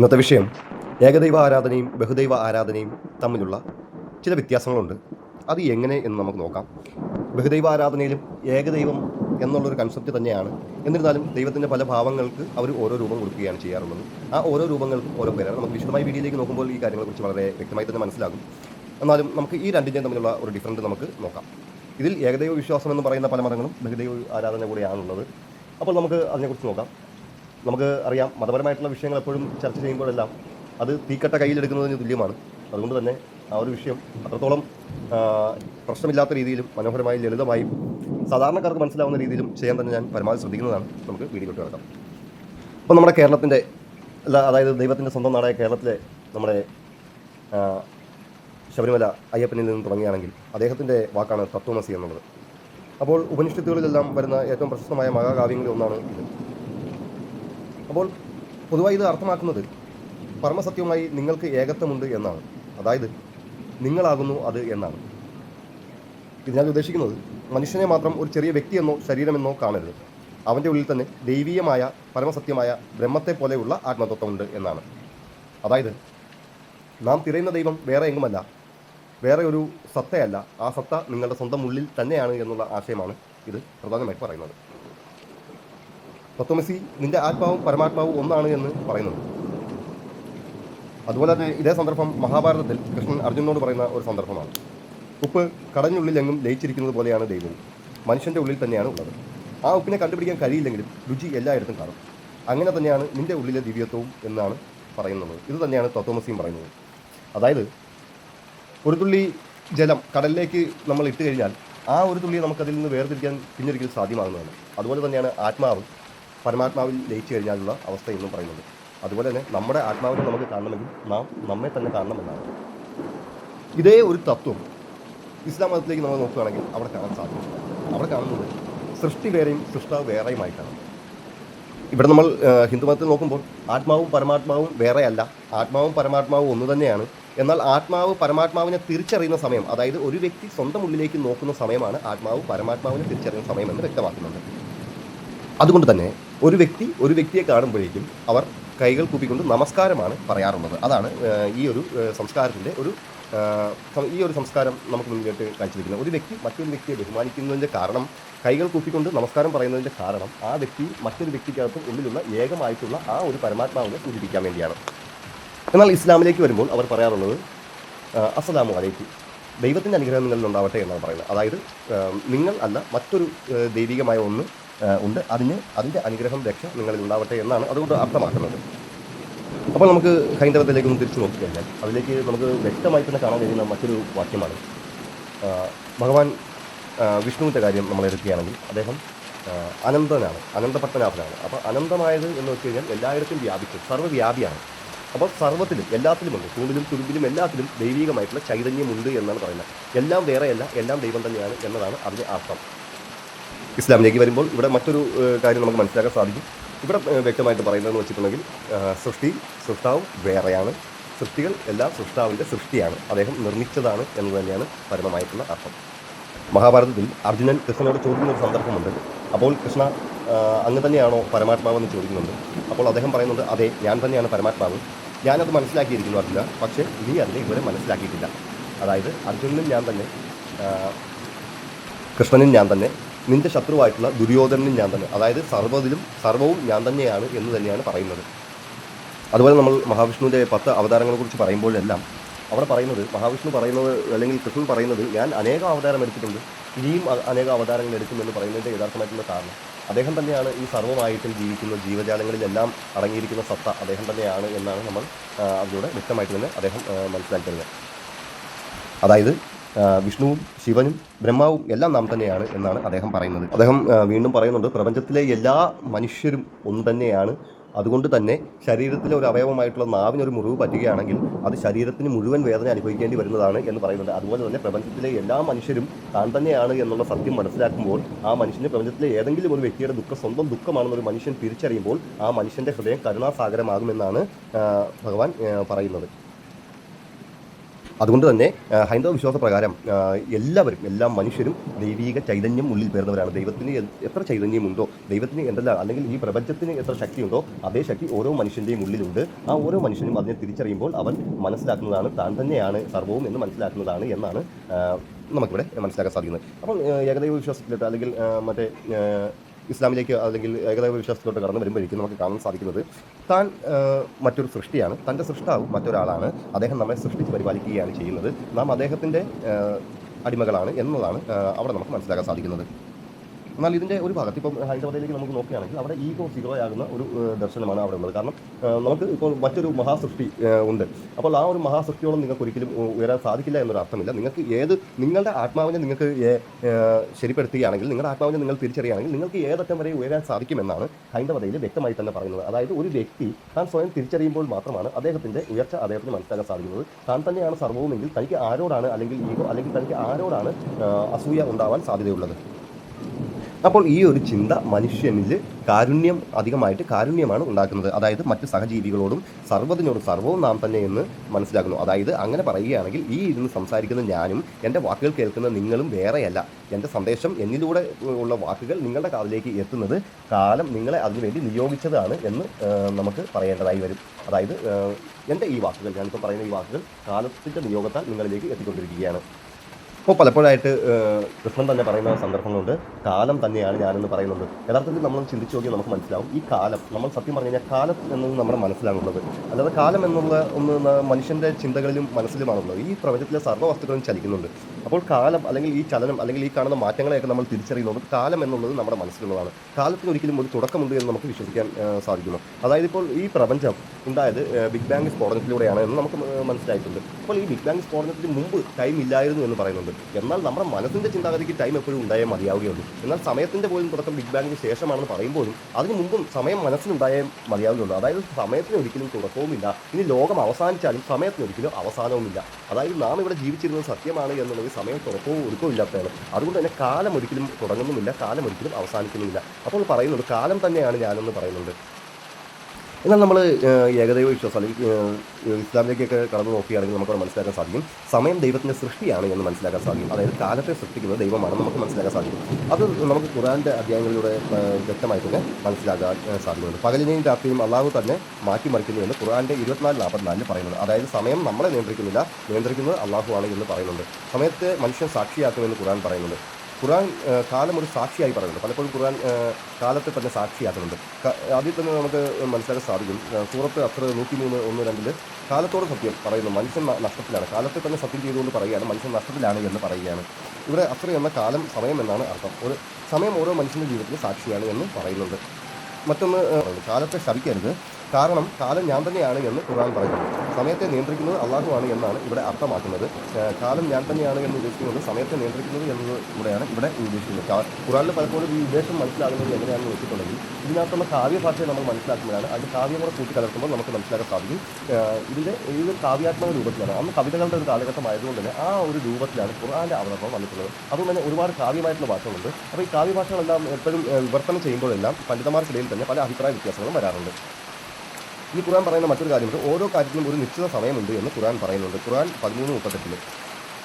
ഇന്നത്തെ വിഷയം ഏകദൈവ ആരാധനയും ബഹുദൈവ ആരാധനയും തമ്മിലുള്ള ചില വ്യത്യാസങ്ങളുണ്ട്. അത് എങ്ങനെ എന്ന് നമുക്ക് നോക്കാം. ബഹുദൈവ ആരാധനയിലും ഏകദൈവം എന്നുള്ളൊരു കൺസെപ്റ്റ് തന്നെയാണ്. എന്നിരുന്നാലും ദൈവത്തിന്റെ പല ഭാവങ്ങൾക്ക് അവർ ഓരോ രൂപം കൊടുക്കുകയാണ് ചെയ്യാറുള്ളത്. ആ ഓരോ രൂപങ്ങൾക്കും ഓരോ പേരാണ്. നമുക്ക് വിശദമായ വീഡിയോയിലേക്ക് നോക്കുമ്പോൾ ഈ കാര്യങ്ങളെക്കുറിച്ച് വളരെ വ്യക്തമായി തന്നെ മനസ്സിലാകും. എന്നാലും നമുക്ക് ഈ രണ്ടിന്റെയും തമ്മിലുള്ള ഒരു ഡിഫറന്റ് നമുക്ക് നോക്കാം. ഇതിൽ ഏകദൈവ വിശ്വാസം എന്ന് പറയുന്ന പല മതങ്ങളും ബഹുദൈവ ആരാധന കൂടെയാണുള്ളത്. അപ്പോൾ നമുക്ക് അതിനെക്കുറിച്ച് നോക്കാം. നമുക്ക് അറിയാം. മതപരമായിട്ടുള്ള വിഷയങ്ങൾ എപ്പോഴും ചർച്ച ചെയ്യുമ്പോഴെല്ലാം അത് തീക്കട്ട കയ്യിലെടുക്കുന്നതിന് തുല്യമാണ്. അതുകൊണ്ട് തന്നെ ആ ഒരു വിഷയം അത്രത്തോളം പ്രശ്നമില്ലാത്ത രീതിയിലും മനോഹരമായി ലളിതമായും സാധാരണക്കാർക്ക് മനസ്സിലാവുന്ന രീതിയിലും ചെയ്യാൻ തന്നെ ഞാൻ പരമാവധി ശ്രദ്ധിക്കുന്നതാണ്. നമുക്ക് വീഡിയോട്ട് കിടക്കാം. അപ്പോൾ നമ്മുടെ കേരളത്തിന്റെ അതായത് ദൈവത്തിന്റെ സ്വന്തം നാടായ കേരളത്തിലെ നമ്മുടെ ശബരിമല അയ്യപ്പനിൽ നിന്ന് തുടങ്ങുകയാണെങ്കിൽ അദ്ദേഹത്തിന്റെ വാക്കാണ് തത്വമസി എന്നുള്ളത്. അപ്പോൾ ഉപനിഷത്തുകളിലെല്ലാം വരുന്ന ഏറ്റവും പ്രശസ്തമായ മഹാകാവ്യങ്ങളിൽ ഒന്നാണ് ഇത്. അപ്പോൾ പൊതുവായി ഇത് അർത്ഥമാക്കുന്നത് പരമസത്യവുമായി നിങ്ങൾക്ക് ഏകത്വമുണ്ട് എന്നാണ്. അതായത് നിങ്ങളാകുന്നു അത് എന്നാണ്. ഇത് ഞാൻ ഉദ്ദേശിക്കുന്നത് മനുഷ്യനെ മാത്രം ഒരു ചെറിയ വ്യക്തിയെന്നോ ശരീരമെന്നോ കാണരുത്. അവന്റെ ഉള്ളിൽ തന്നെ ദൈവീയമായ പരമസത്യമായ ബ്രഹ്മത്തെ പോലെയുള്ള ആത്മതത്വമുണ്ട് എന്നാണ്. അതായത് നാം തിരയുന്ന ദൈവം വേറെ എങ്ങുമല്ല. വേറെ ഒരു സത്തയല്ല. ആ സത്ത നിങ്ങളുടെ സ്വന്തം ഉള്ളിൽ തന്നെയാണ് എന്നുള്ള ആശയമാണ് ഇത് പ്രധാനമായിട്ട് പറയുന്നത്. തത്വമസി നിന്റെ ആത്മാവും പരമാത്മാവും ഒന്നാണ് എന്ന് പറയുന്നുണ്ട് അതുപോലെ തന്നെ ഇതേ സന്ദർഭം മഹാഭാരതത്തിൽ കൃഷ്ണൻ അർജുനോട് പറയുന്ന ഒരു സന്ദർഭമാണ്. ഉപ്പ് കടഞ്ഞുള്ളിലെങ്ങും ലയിച്ചിരിക്കുന്നത് പോലെയാണ് ദൈവം മനുഷ്യന്റെ ഉള്ളിൽ തന്നെയാണ് ഉള്ളത്. ആ ഉപ്പിനെ കണ്ടുപിടിക്കാൻ കഴിയില്ലെങ്കിലും രുചി എല്ലായിടത്തും കാണും. അങ്ങനെ തന്നെയാണ് നിന്റെ ഉള്ളിലെ ദിവ്യത്വവും എന്നാണ് പറയുന്നത്. ഇത് തന്നെയാണ് തത്വമസിയും പറയുന്നത്. അതായത് ഒരു തുള്ളി ജലം കടലിലേക്ക് നമ്മൾ ഇട്ട് കഴിഞ്ഞാൽ ആ ഒരു തുള്ളി നമുക്കതിൽ നിന്ന് വേർതിരിക്കാൻ പിന്നൊരിക്കൽ സാധ്യമാകുന്നതാണ്. അതുപോലെ തന്നെയാണ് ആത്മാവ് പരമാത്മാവിൽ ലയിച്ചു കഴിഞ്ഞാലുള്ള അവസ്ഥ എന്നും പറയുന്നത്. അതുപോലെ തന്നെ നമ്മുടെ ആത്മാവിനെ നമുക്ക് കാണണമെങ്കിൽ നാം നമ്മെ തന്നെ കാണണമെന്നാണ് ഇതേ ഒരു തത്വം ഇസ്ലാം മതത്തിലേക്ക് നമ്മൾ നോക്കുകയാണെങ്കിൽ അവിടെ കാണാൻ സാധിക്കും. അവിടെ കാണുന്നത് സൃഷ്ടി വേറെയും സൃഷ്ടാവ് വേറെയുമായിട്ടാണ് ഇവിടെ നമ്മൾ ഹിന്ദുമതത്തിൽ ഹിന്ദു മതത്തിൽ നോക്കുമ്പോൾ ആത്മാവും പരമാത്മാവും വേറെയല്ല. ആത്മാവും പരമാത്മാവും ഒന്ന് തന്നെയാണ്. എന്നാൽ ആത്മാവ് പരമാത്മാവിനെ തിരിച്ചറിയുന്ന സമയം അതായത് ഒരു വ്യക്തി സ്വന്തം ഉള്ളിലേക്ക് നോക്കുന്ന സമയമാണ് ആത്മാവ് പരമാത്മാവിനെ തിരിച്ചറിയുന്ന സമയമെന്ന് വ്യക്തമാക്കുന്നുണ്ട്. അതുകൊണ്ട് തന്നെ ഒരു വ്യക്തി ഒരു വ്യക്തിയെ കാണുമ്പോഴേക്കും അവർ കൈകൾ കൂപ്പിക്കൊണ്ട് നമസ്കാരമാണ് പറയാറുള്ളത്. അതാണ് ഈ ഒരു സംസ്കാരത്തിന്റെ ഒരു ഈ ഒരു സംസ്കാരം നമുക്ക് മുന്നിലോട്ട് കാഴ്ചവെക്കുന്നത്. ഒരു വ്യക്തി മറ്റൊരു വ്യക്തിയെ ബഹുമാനിക്കുന്നതിന്റെ കാരണം കൈകൾ കൂപ്പിക്കൊണ്ട് നമസ്കാരം പറയുന്നതിന്റെ കാരണം ആ വ്യക്തി മറ്റൊരു വ്യക്തിക്കകത്ത് ഉള്ളിലുള്ള ഏകമായിട്ടുള്ള ആ ഒരു പരമാത്മാവിനെ സൂചിപ്പിക്കാൻ വേണ്ടിയാണ്. എന്നാൽ ഇസ്ലാമിലേക്ക് വരുമ്പോൾ അവർ പറയാറുള്ളത് അസ്സലാമു അലൈക്കും. ദൈവത്തിന്റെ അനുഗ്രഹം നിങ്ങളിൽ ഉണ്ടാവട്ടെ എന്നാണ് പറയുന്നത്. അതായത് നിങ്ങൾ അല്ല മറ്റൊരു ദൈവികമായ ഒന്ന് ഉണ്ട്. അതിന് അതിന്റെ അനുഗ്രഹം രക്ഷ നിങ്ങളിൽ ഉണ്ടാവട്ടെ എന്നാണ് അതുകൊണ്ട് അർത്ഥമാക്കുന്നത്. അപ്പോൾ നമുക്ക് ഹൈന്ദവത്തിലേക്ക് ഒന്ന് തിരിച്ചു നോക്കിക്കഴിഞ്ഞാൽ അതിലേക്ക് നമുക്ക് വ്യക്തമായി തന്നെ കാണാൻ കഴിയുന്ന മറ്റൊരു വാക്യമാണ്. ഭഗവാൻ വിഷ്ണുവിന്റെ കാര്യം നമ്മൾ എടുക്കുകയാണെങ്കിൽ അദ്ദേഹം അനന്തനാണ് അനന്തപത്മനാഭനാണ്. അപ്പോൾ അനന്തമായത് എന്ന് വെച്ച് കഴിഞ്ഞാൽ എല്ലായിടത്തും വ്യാപിച്ചു. സർവവ്യാപിയാണ് അപ്പോൾ സർവത്തിലും എല്ലാത്തിലുമുണ്ട് ചൂണ്ടിലും തുരുമ്പിലും എല്ലാത്തിലും ദൈവികമായിട്ടുള്ള ചൈതന്യമുണ്ട് എന്നാണ് പറയുന്നത്. എല്ലാം വേറെയല്ല എല്ലാം ദൈവം തന്നെയാണ് എന്നതാണ് അതിന്റെ അർത്ഥം. ഇസ്ലാമിലേക്ക് വരുമ്പോൾ ഇവിടെ മറ്റൊരു കാര്യം നമുക്ക് മനസ്സിലാക്കാൻ സാധിക്കും. ഇവിടെ വ്യക്തമായിട്ട് പറയുന്നതെന്ന് വെച്ചിട്ടുണ്ടെങ്കിൽ സൃഷ്ടി സൃഷ്ടാവ് വേറെയാണ്. സൃഷ്ടികൾ എല്ലാം സൃഷ്ടാവിന്റെ സൃഷ്ടിയാണ്. അദ്ദേഹം നിർമ്മിച്ചതാണ് എന്ന് തന്നെയാണ് പരമമായിട്ടുള്ള അർത്ഥം. മഹാഭാരതത്തിൽ അർജുനൻ കൃഷ്ണനോട് ചോദിക്കുന്ന ഒരു സന്ദർഭമുണ്ട്. അപ്പോൾ കൃഷ്ണ അങ്ങ് തന്നെയാണോ പരമാത്മാവെന്ന് ചോദിക്കുന്നുണ്ട്. അപ്പോൾ അദ്ദേഹം പറയുന്നുണ്ട് അതെ ഞാൻ തന്നെയാണ് പരമാത്മാവ്. ഞാനത് മനസ്സിലാക്കിയിരിക്കുന്നു അർജുന. പക്ഷേ നീ അതിനെ ഇതുവരെ മനസ്സിലാക്കിയിട്ടില്ല. അതായത് അർജുനനും ഞാൻ തന്നെ കൃഷ്ണനും ഞാൻ തന്നെ നിന്റെ ശത്രുവായിട്ടുള്ള ദുര്യോധനനും ഞാൻ തന്നെ. അതായത് സർവതിലും സർവവും ഞാൻ തന്നെയാണ് എന്ന് തന്നെയാണ് പറയുന്നത്. അതുപോലെ നമ്മൾ മഹാവിഷ്ണുവിന്റെ പത്ത് അവതാരങ്ങളെക്കുറിച്ച് പറയുമ്പോഴെല്ലാം അവിടെ പറയുന്നത് മഹാവിഷ്ണു പറയുന്നത് അല്ലെങ്കിൽ കൃഷ്ണൻ പറയുന്നത് ഞാൻ അനേകം അവതാരം എടുത്തിട്ടുണ്ട്. ഇനിയും അനേക അവതാരങ്ങൾ എടുക്കുമെന്ന് പറയുന്നതിന്റെ യഥാർത്ഥമായിട്ടുള്ള കാരണം അദ്ദേഹം തന്നെയാണ് ഈ സർവമായിട്ടും ജീവിക്കുന്ന ജീവജാലങ്ങളിലെല്ലാം അടങ്ങിയിരിക്കുന്ന സത്ത അദ്ദേഹം തന്നെയാണ് എന്നാണ് നമ്മൾ അതിലൂടെ വ്യക്തമായിട്ട് തന്നെ അദ്ദേഹം മനസ്സിലാക്കിയത്. അതായത് വിഷ്ണുവും ശിവനും ബ്രഹ്മാവും എല്ലാം നാം തന്നെയാണ് എന്നാണ് അദ്ദേഹം പറയുന്നത്. അദ്ദേഹം വീണ്ടും പറയുന്നുണ്ട് പ്രപഞ്ചത്തിലെ എല്ലാ മനുഷ്യരും ഒന്ന് തന്നെയാണ് അതുകൊണ്ട് തന്നെ ശരീരത്തിലെ ഒരു അവയവമായിട്ടുള്ള നാവിനൊരു മുറിവ് പറ്റുകയാണെങ്കിൽ അത് ശരീരത്തിന് മുഴുവൻ വേദന അനുഭവിക്കേണ്ടി വരുന്നതാണ് എന്ന് പറയുന്നുണ്ട്. അതുപോലെ തന്നെ പ്രപഞ്ചത്തിലെ എല്ലാ മനുഷ്യരും താൻ തന്നെയാണ് എന്നുള്ള സത്യം മനസ്സിലാക്കുമ്പോൾ ആ മനുഷ്യന് പ്രപഞ്ചത്തിലെ ഏതെങ്കിലും ഒരു വ്യക്തിയുടെ ദുഃഖം സ്വന്തം ദുഃഖമാണെന്നൊരു മനുഷ്യൻ തിരിച്ചറിയുമ്പോൾ ആ മനുഷ്യന്റെ ഹൃദയം കരുണാസാഗരമാകുമെന്നാണ് ഭഗവാൻ പറയുന്നത്. അതുകൊണ്ട് തന്നെ ഹൈന്ദവ വിശ്വാസ പ്രകാരം എല്ലാവരും എല്ലാ മനുഷ്യരും ദൈവിക ചൈതന്യം ഉള്ളിൽ പേർന്നവരാണ്. ദൈവത്തിന് എത്ര ചൈതന്യമുണ്ടോ ദൈവത്തിന് എന്തെല്ലാം അല്ലെങ്കിൽ ഈ പ്രപഞ്ചത്തിന് എത്ര ശക്തിയുണ്ടോ അതേ ശക്തി ഓരോ മനുഷ്യന്റെയും ഉള്ളിലുണ്ട്. ആ ഓരോ മനുഷ്യനും അതിനെ തിരിച്ചറിയുമ്പോൾ അവൻ മനസ്സിലാക്കുന്നതാണ് താൻ തന്നെയാണ് സർവവും എന്ന് മനസ്സിലാക്കുന്നതാണ് എന്നാണ് നമുക്കിവിടെ മനസ്സിലാക്കാൻ സാധിക്കുന്നത്. അപ്പം ഏകദൈവ വിശ്വാസത്തിലോട്ട് അല്ലെങ്കിൽ മറ്റേ ഇസ്ലാമിലേക്ക് അല്ലെങ്കിൽ ഏകദൈവ വിശ്വാസത്തിലോട്ട് കടന്നു വരുമ്പോഴേക്കും നമുക്ക് കാണാൻ സാധിക്കുന്നത് താൻ മറ്റൊരു സൃഷ്ടിയാണ്. തന്റെ സൃഷ്ടാവ് മറ്റൊരാളാണ്. അദ്ദേഹം നമ്മെ സൃഷ്ടിച്ച് പരിപാലിക്കുകയാണ് ചെയ്യുന്നത്. നാം അദ്ദേഹത്തിന്റെ അടിമകളാണ് എന്നതാണ് അവിടെ നമുക്ക് മനസ്സിലാക്കാൻ സാധിക്കുന്നത്. എന്നാൽ ഇതിന്റെ ഒരു ഭാഗത്ത് ഇപ്പം ഹൈദരാബാദിലേക്ക് നമുക്ക് നോക്കുകയാണെങ്കിൽ അവിടെ ഈഗോ സീറോ ആകുന്ന ഒരു ദർശനമാണ് അവിടെ ഉള്ളത്. കാരണം നമുക്ക് ഇപ്പോൾ മറ്റൊരു മഹാസൃഷ്ടി ഉണ്ട്. അപ്പോൾ ആ ഒരു മഹാസൃഷ്ടിയോളം നിങ്ങൾക്ക് ഒരിക്കലും ഉയരാൻ സാധിക്കില്ല എന്നൊരു അർത്ഥമില്ല. നിങ്ങൾക്ക് ഏത് നിങ്ങളുടെ ആത്മാവിനെ നിങ്ങൾക്ക് ശരിപ്പെടുത്തുകയാണെങ്കിൽ നിങ്ങളുടെ ആത്മാവിനെ നിങ്ങൾ തിരിച്ചറിയുകയാണെങ്കിൽ നിങ്ങൾക്ക് ഏതറ്റം വരെ ഉയരാൻ സാധിക്കുമെന്നാണ് ഹൈന്ദവതയിൽ വ്യക്തമായി തന്നെ പറയുന്നത്. അതായത് ഒരു വ്യക്തി താൻ സ്വയം തിരിച്ചറിയുമ്പോൾ മാത്രമാണ് അദ്ദേഹത്തിന്റെ ഉയർച്ച അദ്ദേഹത്തിന് മനസ്സിലാക്കാൻ സാധിക്കുന്നത്. താൻ തന്നെയാണ് സർവവുമെങ്കിൽ തനിക്ക് ആരോടാണ് അല്ലെങ്കിൽ ഈഗോ അല്ലെങ്കിൽ തനിക്ക് ആരോടാണ് അസൂയ ഉണ്ടാവാൻ സാധ്യതയുള്ളത്. അപ്പോൾ ഈ ഒരു ചിന്ത മനുഷ്യനിൽ കാരുണ്യം അധികമായിട്ട് കാരുണ്യമാണ് ഉണ്ടാക്കുന്നത്. അതായത് മറ്റ് സഹജീവികളോടും സർവതിനോടും സർവവും നാം തന്നെ എന്ന് മനസ്സിലാക്കുന്നു. അതായത് അങ്ങനെ പറയുകയാണെങ്കിൽ ഈ ഇരുന്ന് സംസാരിക്കുന്ന ഞാനും എന്റെ വാക്കുകൾ കേൾക്കുന്ന നിങ്ങളും വേറെയല്ല. എന്റെ സന്ദേശം എന്നിലൂടെ ഉള്ള വാക്കുകൾ നിങ്ങളുടെ കാതിലേക്ക് എത്തുന്നത് കാലം നിങ്ങളെ അതിനുവേണ്ടി നിയോഗിച്ചതാണ് എന്ന് നമുക്ക് പറയേണ്ടതായി വരും. അതായത് എന്റെ ഈ വാക്കുകൾ ഞാനിപ്പോൾ പറയുന്ന ഈ വാക്കുകൾ കാലത്തിന്റെ നിയോഗത്താൽ നിങ്ങളിലേക്ക് എത്തിക്കൊണ്ടിരിക്കുകയാണ്. ഇപ്പോൾ പലപ്പോഴായിട്ട് കൃഷ്ണൻ തന്നെ പറയുന്ന സന്ദർഭങ്ങളുണ്ട്. കാലം തന്നെയാണ് ഞാനെന്ന് പറയുന്നത്. യഥാർത്ഥത്തിൽ നമ്മൾ ചിന്തിച്ചു നോക്കിയാൽ നമുക്ക് മനസ്സിലാവും ഈ കാലം നമ്മൾ സത്യം പറഞ്ഞു കഴിഞ്ഞാൽ കാലം എന്നത് നമ്മുടെ മനസ്സിലാണുള്ളത്. അല്ലാതെ കാലം എന്നുള്ള ഒന്ന് മനുഷ്യന്റെ ചിന്തകളിലും മനസ്സിലുമാണുള്ളത്. ഈ പ്രപഞ്ചത്തിലെ സർവ വസ്തുക്കളും ചലിക്കുന്നുണ്ട്. അപ്പോൾ കാലം അല്ലെങ്കിൽ ഈ ചലനം അല്ലെങ്കിൽ ഈ കാണുന്ന മാറ്റങ്ങളെയൊക്കെ നമ്മൾ തിരിച്ചറിയുന്നത് കാലം എന്നുള്ളത് നമ്മുടെ മനസ്സിലുള്ളതാണ്. കാലത്തിന് ഒരിക്കലും ഒരു തുടക്കമുണ്ട് എന്ന് നമുക്ക് വിശ്വസിക്കാൻ സാധിക്കുന്നു. അതായത് ഇപ്പോൾ ഈ പ്രപഞ്ചം ഉണ്ടായത് ബിഗ് ബാങ് സ്ഫോടനത്തിലൂടെയാണ് എന്ന് നമുക്ക് മനസ്സിലായിട്ടുണ്ട്. അപ്പോൾ ഈ ബിഗ് ബാങ് സ്ഫോടനത്തിന് മുമ്പ് ടൈം ഇല്ലായിരുന്നു എന്ന് പറയുന്നുണ്ട്. എന്നാൽ നമ്മുടെ മനസ്സിന്റെ ചിന്താഗതിക്ക് ടൈം എപ്പോഴും ഉണ്ടായേ മതിയാവുകയുള്ളൂ. എന്നാൽ സമയത്തിന്റെ പോലും തുടക്കം ബിഗ് ബാങ്ങിന് ശേഷമാണെന്ന് പറയുമ്പോഴും അതിന് മുമ്പും സമയം മനസ്സിലുണ്ടായേ മതിയാവുകയുള്ളൂ. അതായത് സമയത്തിന് ഒരിക്കലും തുടക്കവുമില്ല. ഇനി ലോകം അവസാനിച്ചാലും സമയത്തിന് ഒരിക്കലും അവസാനവുമില്ല. അതായത് നാം ഇവിടെ ജീവിച്ചിരുന്നത് സത്യമാണ് എന്നുള്ളത് സമയം തുറക്കവും ഒരുക്കവും ഇല്ലാത്തതാണ്. അതുകൊണ്ട് തന്നെ കാലം ഒരിക്കലും തുടങ്ങുന്നുമില്ല കാലം ഒരിക്കലും അവസാനിക്കുന്നുമില്ല. അപ്പോൾ പറയുന്നുണ്ട് കാലം തന്നെയാണ് ഞാനെന്ന് പറയുന്നുണ്ട്. എന്നാൽ നമ്മൾ ഏകദൈവ വിശ്വാസം അല്ലെങ്കിൽ ഇസ്ലാമിലേക്കൊക്കെ കടന്നു നോക്കുകയാണെങ്കിൽ നമുക്കവിടെ മനസ്സിലാക്കാൻ സാധിക്കും. സമയം ദൈവത്തിന്റെ സൃഷ്ടിയാണ് എന്ന് മനസ്സിലാക്കാൻ സാധിക്കും. അതായത് കാലത്തെ സൃഷ്ടിക്കുന്നത് ദൈവമാണ് നമുക്ക് മനസ്സിലാക്കാൻ സാധിക്കും. അത് നമുക്ക് ഖുറാന്റെ അധ്യായങ്ങളിലൂടെ വ്യക്തമായി തന്നെ മനസ്സിലാക്കാൻ സാധിക്കുന്നുണ്ട് പകലിനെയും രാത്രിയും അള്ളാഹു തന്നെ മാറ്റിമറിക്കുന്നു എന്ന് ഖുറാന്റെ ഇരുപത്തിനാല് നാൽപ്പത്തിനാലിൽ പറയുന്നത് അതായത് സമയം നമ്മളെ നിയന്ത്രിക്കുന്നില്ല നിയന്ത്രിക്കുന്നത് അള്ളാഹു ആണ് എന്ന് പറയുന്നുണ്ട്. സമയത്തെ മനുഷ്യൻ സാക്ഷിയാക്കുമെന്ന് ഖുറാൻ പറയുന്നുണ്ട്. ആ, കാലം ഒരു സാക്ഷിയായി പറയുന്നുണ്ട്. പലപ്പോഴും ഖുറാൻ കാലത്തെ തന്നെ സാക്ഷിയാക്കുന്നുണ്ട്. ആദ്യം തന്നെ നമുക്ക് മനസ്സിലാക്കാൻ സാധിക്കും. സൂറത്ത് അത്ര നൂറ്റി മൂന്ന് ഒന്ന് രണ്ടിൽ കാലത്തോട് സത്യം പറയുന്നു. മനുഷ്യൻ നഷ്ടത്തിലാണ്. കാലത്തെ തന്നെ സത്യം ചെയ്തുകൊണ്ട് പറയുകയാണ്. മനുഷ്യൻ നഷ്ടത്തിലാണ് എന്ന് പറയുകയാണ്. ഇവിടെ അത്ര എന്ന കാലം സമയം എന്നാണ് അർത്ഥം. ഒരു സമയം ഓരോ മനുഷ്യന്റെ ജീവിതത്തിൽ സാക്ഷിയാണ് എന്ന് പറയുന്നുണ്ട്. മറ്റൊന്ന് കാലത്തെ ശപിക്കരുത്. കാരണം കാലം ഞാൻ തന്നെയാണ് എന്ന് ഖുർആൻ പറയുന്നു. സമയത്തെ നിയന്ത്രിക്കുന്നത് അള്ളാഹുവാണ് എന്നാണ് ഇവിടെ അർത്ഥമാക്കുന്നത്. കാലം ഞാൻ തന്നെയാണ് എന്ന് ഉദ്ദേശിക്കുന്നത് സമയത്തെ നിയന്ത്രിക്കുന്നത് എന്നത് കൂടെയാണ് ഇവിടെ ഉദ്ദേശിക്കുന്നത്. ഖുറാനിൽ പലപ്പോഴും ഈ ഉദ്ദേശം മനസ്സിലാകുന്നത് എങ്ങനെയാണെന്ന് വെച്ചിട്ടുണ്ടെങ്കിൽ ഇതിനകത്തുള്ള കാവ്യഭാഷയെ നമ്മൾ മനസ്സിലാക്കുന്നതാണ് അത് കാവ്യം കൂടെ കൂട്ടിക്കലർത്തുമ്പോൾ നമുക്ക് മനസ്സിലാക്കാൻ സാധിക്കും. ഇതിന്റെ ഇത് കാവ്യാത്മക രൂപത്തിലാണ്. അന്ന് കവിതകളുടെ ഒരു കാലഘട്ടം ആയതുകൊണ്ട് തന്നെ ആ ഒരു രൂപത്തിലാണ് ഖുറാന്റെ അവതരണം വന്നിട്ടുള്ളത്. അതുകൊണ്ട് തന്നെ ഒരുപാട് കാവ്യമായിട്ടുള്ള ഭാഷകളുണ്ട്. അപ്പോൾ ഈ കാവ്യഭാഷകളെല്ലാം എപ്പോഴും വിവർത്തനം ചെയ്യുമ്പോഴെല്ലാം പണ്ഡിതന്മാർക്കിടയിൽ തന്നെ പല അഭിപ്രായ വ്യത്യാസങ്ങളും വരാറുണ്ട്. ഈ ഖുർആൻ പറയുന്ന മറ്റൊരു കാര്യമുണ്ട്. ഓരോ കാര്യത്തിലും ഒരു നിശ്ചിത സമയമുണ്ട് എന്ന് ഖുർആൻ പറയുന്നുണ്ട്. ഖുർആൻ പതിമൂന്ന് മുപ്പത്തെട്ടിൽ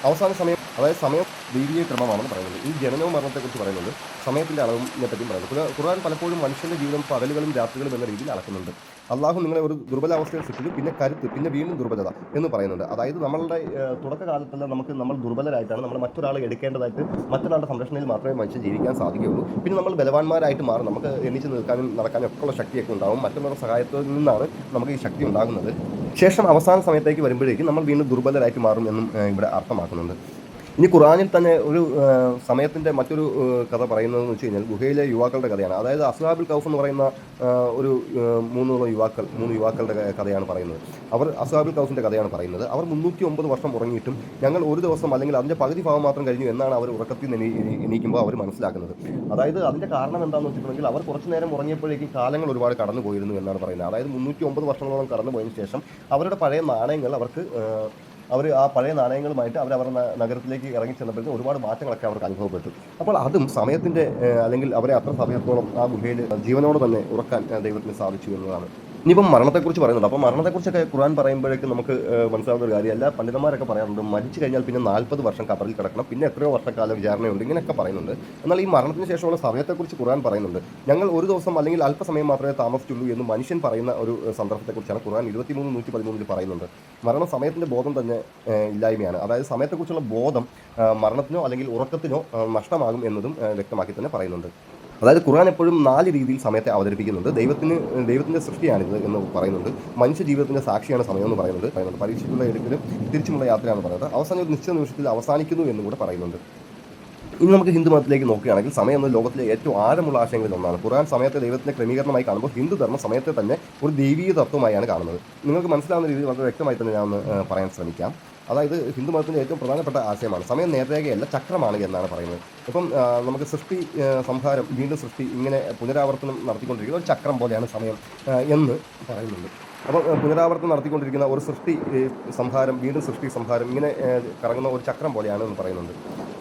അവസാന സമയം അതായത് സമയം ദൈവീയ ക്രമമാണെന്ന് പറയുന്നത്. ഈ ജനനവും മരണത്തെക്കുറിച്ച് പറയുന്നുണ്ട് സമയത്തിന്റെ അളവിനെ പറ്റിയും പറയുന്നത്. ഖുർആൻ- പലപ്പോഴും മനുഷ്യന്റെ ജീവിതം പകലുകളും രാത്രികളും എന്ന രീതിയിൽ അളക്കുന്നുണ്ട്. അള്ളാഹു നിങ്ങളെ ഒരു ദുർബലാവസ്ഥയിൽ സൃഷ്ടിച്ചു പിന്നെ കരുത്ത് പിന്നെ വീണ്ടും ദുർബലത എന്ന് പറയുന്നുണ്ട്. അതായത് നമ്മളുടെ തുടക്കകാലത്തെല്ലാം നമുക്ക് നമ്മൾ ദുർബലരായിട്ടാണ് നമ്മൾ മറ്റൊരാളെ എടുക്കേണ്ടതായിട്ട് മറ്റൊരാളുടെ സംരക്ഷണയിൽ മാത്രമേ മനുഷ്യൻ ജീവിക്കാൻ സാധിക്കുകയുള്ളൂ. പിന്നെ നമ്മൾ ബലവാന്മാരായിട്ട് മാറും. നമുക്ക് എണ്ണിച്ച് നിൽക്കാനും നടക്കാനും ഒക്കെ ഉള്ള ശക്തിയൊക്കെ ഉണ്ടാവും. മറ്റുള്ളവരുടെ സഹായത്തിൽ നിന്നാണ് നമുക്ക് ഈ ശക്തി ഉണ്ടാകുന്നത്. ശേഷം അവസാന സമയത്തേക്ക് വരുമ്പോഴേക്കും നമ്മൾ വീണ്ടും ദുർബലരായിട്ട് മാറും എന്നും ഇവിടെ അർത്ഥമാക്കുന്നുണ്ട്. ഇനി ഖുറാനിൽ തന്നെ ഒരു സമയത്തിന്റെ മറ്റൊരു കഥ പറയുന്നതെന്ന് വെച്ച് കഴിഞ്ഞാൽ ഗുഹയിലെ യുവാക്കളുടെ കഥയാണ്. അതായത് അസ്ഹാബുൽ കൗഫ് എന്ന് പറയുന്ന ഒരു മൂന്നോളം യുവാക്കൾ മൂന്ന് യുവാക്കളുടെ കഥയാണ് പറയുന്നത്. അവർ അസ്ഹാബുൽ കൗഫിന്റെ കഥയാണ് പറയുന്നത്. അവർ മുന്നൂറ്റി ഒമ്പത് വർഷം ഉറങ്ങിയിട്ടും ഞങ്ങൾ ഒരു ദിവസം അല്ലെങ്കിൽ അതിന്റെ പകുതി ഭാഗം മാത്രം കഴിഞ്ഞു എന്നാണ് അവർ ഉറക്കത്തിൽ നിന്ന് എണീ- എണീ- എണീക്കുമ്പോൾ അവർ മനസ്സിലാക്കുന്നത്. അതായത് അതിന്റെ കാരണം എന്താണെന്ന് വെച്ചിട്ടുണ്ടെങ്കിൽ അവർ കുറച്ച് നേരം ഉറങ്ങിയപ്പോഴേക്കും കാലങ്ങൾ ഒരുപാട് കടന്നു പോയിരുന്നു എന്നാണ് പറയുന്നത്. അതായത് മുന്നൂറ്റി ഒമ്പത് വർഷങ്ങളോളം കടന്നു പോയതിനു ശേഷം അവരുടെ പഴയ നാണയങ്ങൾ അവർക്ക് അവർ ആ പഴയ നാണയങ്ങളുമായിട്ട് അവർ അവരുടെ നഗരത്തിലേക്ക് ഇറങ്ങി ചെന്നപ്പോഴത്തേക്കും ഒരുപാട് മാറ്റങ്ങളൊക്കെ അവർക്ക് അനുഭവപ്പെട്ടു. അപ്പോൾ അതും സമയത്തിന്റെ അല്ലെങ്കിൽ അവരെ അത്ര സമയത്തോളം ആ ഗുഹയിൽ ജീവനോട് തന്നെ ഉറക്കാൻ ദൈവത്തിന് സാധിച്ചു എന്നതാണ്. ഇനിയിപ്പം മരണത്തെക്കുറിച്ച് പറയുന്നുണ്ട്. അപ്പോൾ മരണത്തെക്കുറിച്ചൊക്കെ ഖുർആൻ പറയുമ്പോഴേക്കും നമുക്ക് മനസ്സിലാവുന്ന ഒരു കാര്യമല്ല. പണ്ഡിതന്മാരൊക്കെ പറയാറുണ്ട് മരിച്ചു കഴിഞ്ഞാൽ പിന്നെ നാൽപ്പത് വർഷം കബറിൽ കിടക്കണം പിന്നെ എത്രയോ വർഷക്കാല വിചാരണയുണ്ട് ഇങ്ങനെയൊക്കെ പറയുന്നുണ്ട്. എന്നാൽ ഈ മരണത്തിന് ശേഷമുള്ള സമയത്തെക്കുറിച്ച് ഖുർആൻ പറയുന്നുണ്ട്. ഞങ്ങൾ ഒരു ദിവസം അല്ലെങ്കിൽ അല്പസമയം മാത്രമേ താമസിച്ചുള്ളൂ എന്ന് മനുഷ്യൻ പറയുന്ന ഒരു സന്ദർഭത്തെക്കുറിച്ചാണ് ഖുർആൻ ഇരുപത്തിമൂന്ന് നൂറ്റി പതിമൂന്നിൽ പറയുന്നുണ്ട്. മരണ സമയത്തിന്റെ ബോധം തന്നെ ഇല്ലായ്മയാണ്. അതായത് സമയത്തെക്കുറിച്ചുള്ള ബോധം മരണത്തിനോ അല്ലെങ്കിൽ ഉറക്കത്തിനോ നഷ്ടമാകും എന്നതും വ്യക്തമാക്കി തന്നെ പറയുന്നുണ്ട്. അതായത് ഖുർആൻ എപ്പോഴും നാല് രീതിയിൽ സമയത്തെ അവതരിപ്പിക്കുന്നുണ്ട്. ദൈവത്തിന് ദൈവത്തിന്റെ സൃഷ്ടിയാണിത് എന്ന് പറയുന്നുണ്ട്. മനുഷ്യ ജീവിതത്തിന്റെ സാക്ഷിയാണ് സമയം എന്ന് പറയുന്നത്. പറയുന്നുണ്ട്. പരീക്ഷയ്ക്കുള്ള എടുക്കലും തിരിച്ചുമുള്ള യാത്രയാണ് പറയുന്നത്. അവസാനം ഒരു നിശ്ചിത നിമിഷത്തിൽ അവസാനിക്കുന്നു എന്നും കൂടെ പറയുന്നുണ്ട്. ഇനി നമുക്ക് ഹിന്ദു മതത്തിലേക്ക് നോക്കുകയാണെങ്കിൽ സമയം എന്ന ലോകത്തിലെ ഏറ്റവും ആഴമുള്ള ആശയങ്ങളിൽ ഒന്നാണ്. ഖുർആൻ സമയത്തെ ദൈവത്തിന്റെ ക്രമീകരണമായി കാണുമ്പോൾ ഹിന്ദു ധർമ്മം സമയത്തെ തന്നെ ഒരു ദൈവീയ തത്വമായാണ് കാണുന്നത്. നിങ്ങൾക്ക് മനസ്സിലാവുന്ന രീതിയിൽ വളരെ വ്യക്തമായി തന്നെ ഞാൻ പറയാൻ ശ്രമിക്കാം. അതായത് ഹിന്ദു മതത്തിന്റെ ഏറ്റവും പ്രധാനപ്പെട്ട ആശയമാണ്. സമയം നേർരേഖയല്ല ചക്രമാണ് എന്നാണ് പറയുന്നത്. ഇപ്പം നമുക്ക് സൃഷ്ടി സംഹാരം വീണ്ടും സൃഷ്ടി ഇങ്ങനെ പുനരാവർത്തനം നടത്തിക്കൊണ്ടിരിക്കുന്ന ഒരു ചക്രം പോലെയാണ് സമയം എന്ന് പറയുന്നുണ്ട്. അപ്പോൾ പുനരാവർത്തനം നടത്തിക്കൊണ്ടിരിക്കുന്ന ഒരു സൃഷ്ടി സംഹാരം വീണ്ടും സൃഷ്ടി സംഹാരം ഇങ്ങനെ കറങ്ങുന്ന ഒരു ചക്രം പോലെയാണ് എന്ന് പറയുന്നുണ്ട്.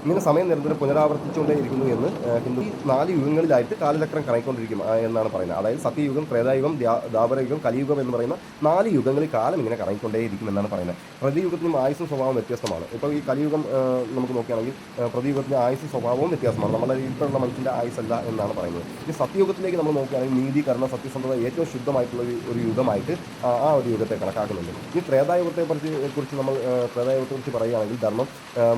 ഇങ്ങനെ സമയം നിരന്തരം പുനരാവർത്തിച്ചുകൊണ്ടേ ഇരിക്കുന്നു എന്ന് ഹിന്ദു നാല് യുഗങ്ങളിലായിട്ട് കാലചക്രം കറങ്ങിക്കൊണ്ടിരിക്കും എന്നാണ് പറയുന്നത്. അതായത് സത്യയുഗം ത്രേതായുഗം ദ്വാപരയുഗം കലിയുഗം എന്ന് പറയുന്ന നാല് യുഗങ്ങളിൽ കാലം ഇങ്ങനെ കറങ്ങിക്കൊണ്ടേയിരിക്കും എന്നാണ് പറയുന്നത്. പ്രതിയുഗത്തിനും ആയുസും സ്വഭാവം വ്യത്യസ്തമാണ് ഇപ്പോൾ ഈ കലിയുഗം നമുക്ക് നോക്കുകയാണെങ്കിൽ പ്രതിയുഗത്തിന്റെ ആയുസ് സ്വഭാവവും വ്യത്യാസമാണ്. നമ്മുടെ ഇപ്പോഴുള്ള മനുഷ്യന്റെ ആയുസല്ല എന്നാണ് പറയുന്നത്. ഈ സത്യയുഗത്തിലേക്ക് നമ്മൾ നോക്കുകയാണെങ്കിൽ നീതി കർണ സത്യസന്ധത ഏറ്റവും ശുദ്ധമായിട്ടുള്ള ഒരു യുഗമായിട്ട് ആ ഒരു യുഗത്തെ കണക്കാക്കുന്നുണ്ട്. ഈ ത്രേതായുഗത്തെ കുറിച്ച് കുറിച്ച് നമ്മൾ ത്രേതായുഗത്തെ കുറിച്ച് പറയുകയാണെങ്കിൽ ധർമ്മം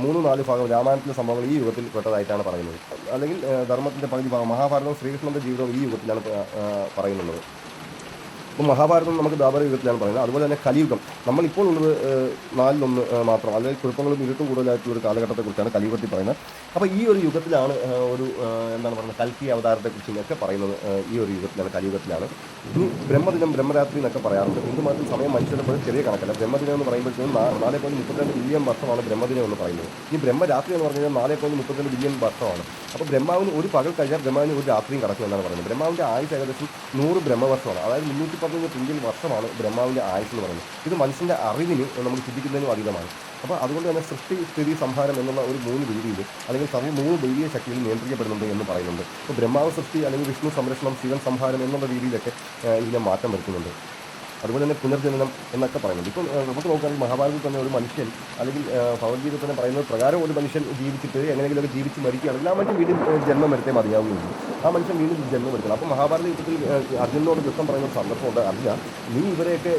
മൂന്ന് നാല് ഭാഗം രാമായണത്തിലെ സംഭവങ്ങൾ ഈ യുഗത്തിൽ പെട്ടതായിട്ടാണ് പറയുന്നത്. അല്ലെങ്കിൽ ധർമ്മത്തിന്റെ പകുതി ഭാഗം മഹാഭാരതം ശ്രീകൃഷ്ണന്റെ ജീവിതവും ഈ യുഗത്തിലാണ് പ- അപ്പോൾ മഹാഭാരതം നമുക്ക് ദ്വാപര യുഗത്തിലാണ് പറയുന്നത്. അതുപോലെ തന്നെ കലിയുഗം. നമ്മളിപ്പോൾ ഉള്ളത് നാലിലൊന്ന് മാത്രം. അല്ലെങ്കിൽ കുഴപ്പങ്ങളും ഇരുട്ടും കൂടുതലായിട്ടുള്ള ഒരു കാലഘട്ടത്തെക്കുറിച്ചാണ് കലിയുഗത്തിൽ പറയുന്നത്. അപ്പോൾ ഈ ഒരു യുഗത്തിലാണ് ഒരു എന്താണ് പറയുന്നത് കൽക്കി അവതാരത്തെക്കുറിച്ചൊക്കെ പറയുന്നത് ഈ ഒരു യുഗത്തിലാണ് കലിയുഗത്തിലാണ്. ഇനി ബ്രഹ്മദിനം ബ്രഹ്മരാത്രി എന്നൊക്കെ പറയാറുണ്ട്. മതത്തിൽ സമയം മനുഷ്യരുടെ ചെറിയ കണക്കല്ല. ബ്രഹ്മദിനം എന്ന് പറയുമ്പോഴത്തേക്കും നാല് പോയിന്റ് മുപ്പത്തിരണ്ട് ബില്യൺ വർഷമാണ് ബ്രഹ്മദിനം എന്ന് പറയുന്നത്. ഈ ബ്രഹ്മരാത്രി എന്ന് പറഞ്ഞാൽ നാല് പോയിന്റ് മുപ്പത്തിരണ്ട് ബില്യൺ വർഷമാണ്. അപ്പോൾ ബ്രഹ്മാവിന് ഒരു പകൽ കഴിഞ്ഞാൽ ബ്രഹ്മാവിന് ഒരു രാത്രിയും കടക്കും എന്നാണ് പറയുന്നത്. ബ്രഹ്മാവിന്റെ ആയുസ് ഏകദേശം നൂറ് ബ്രഹ്മവർഷമാണ്. അതായത് മുന്നൂറ്റി പതിനഞ്ച് തുല്യൻ വർഷമാണ് ബ്രഹ്മാവിന്റെ ആയുസ് എന്ന് പറയുന്നത്. ഇത് മനുഷ്യന്റെ അറിവിന് നമുക്ക് ചിന്തിക്കുന്നതിനും അതീതമാണ്. അപ്പോൾ അതുകൊണ്ട് തന്നെ സൃഷ്ടി സ്ഥിതി സംഹാരം എന്നുള്ള ഒരു മൂന്ന് രീതിയിൽ അല്ലെങ്കിൽ സർവ മൂന്ന് ദൈവീയ ശക്തിയിൽ നിയന്ത്രിക്കപ്പെടുന്നുണ്ട് എന്ന് പറയുന്നുണ്ട്. അപ്പോൾ ബ്രഹ്മാവ് സൃഷ്ടി അല്ലെങ്കിൽ വിഷ്ണു സംരക്ഷണം ശിവൻ സംഹാരം എന്നുള്ള രീതിയിലൊക്കെ ഇതിനെ മാറ്റം വരുത്തുന്നുണ്ട്. അതുപോലെ തന്നെ പുനർജനനം എന്നൊക്കെ പറയുന്നുണ്ട്. ഇപ്പോൾ നമുക്ക് നോക്കുകയാണെങ്കിൽ മഹാഭാരതത്തിൽ തന്നെ ഒരു മനുഷ്യൻ അല്ലെങ്കിൽ ഭഗവത്ഗീതയിൽ ഭഗവത്ഗീത തന്നെ പറയുന്നത് പ്രകാരം ഒരു മനുഷ്യൻ ജീവിച്ചിട്ട് എങ്ങനെയെങ്കിലുമൊക്കെ ജീവിച്ച് മരിക്കുകയാണെങ്കിൽ ആ മനുഷ്യൻ വീണ്ടും ജന്മം എടുത്തേ മതിയാവുകയുള്ളൂ. ആ മനുഷ്യൻ വീണ്ടും ജന്മം എടുക്കണം. അപ്പോൾ മഹാഭാരത യുദ്ധത്തിൽ അർജുനോട് കൃഷ്ണൻ പറയുന്ന സന്ദർഭമുണ്ട് അർജുന നീ ഇവരെയൊക്കെ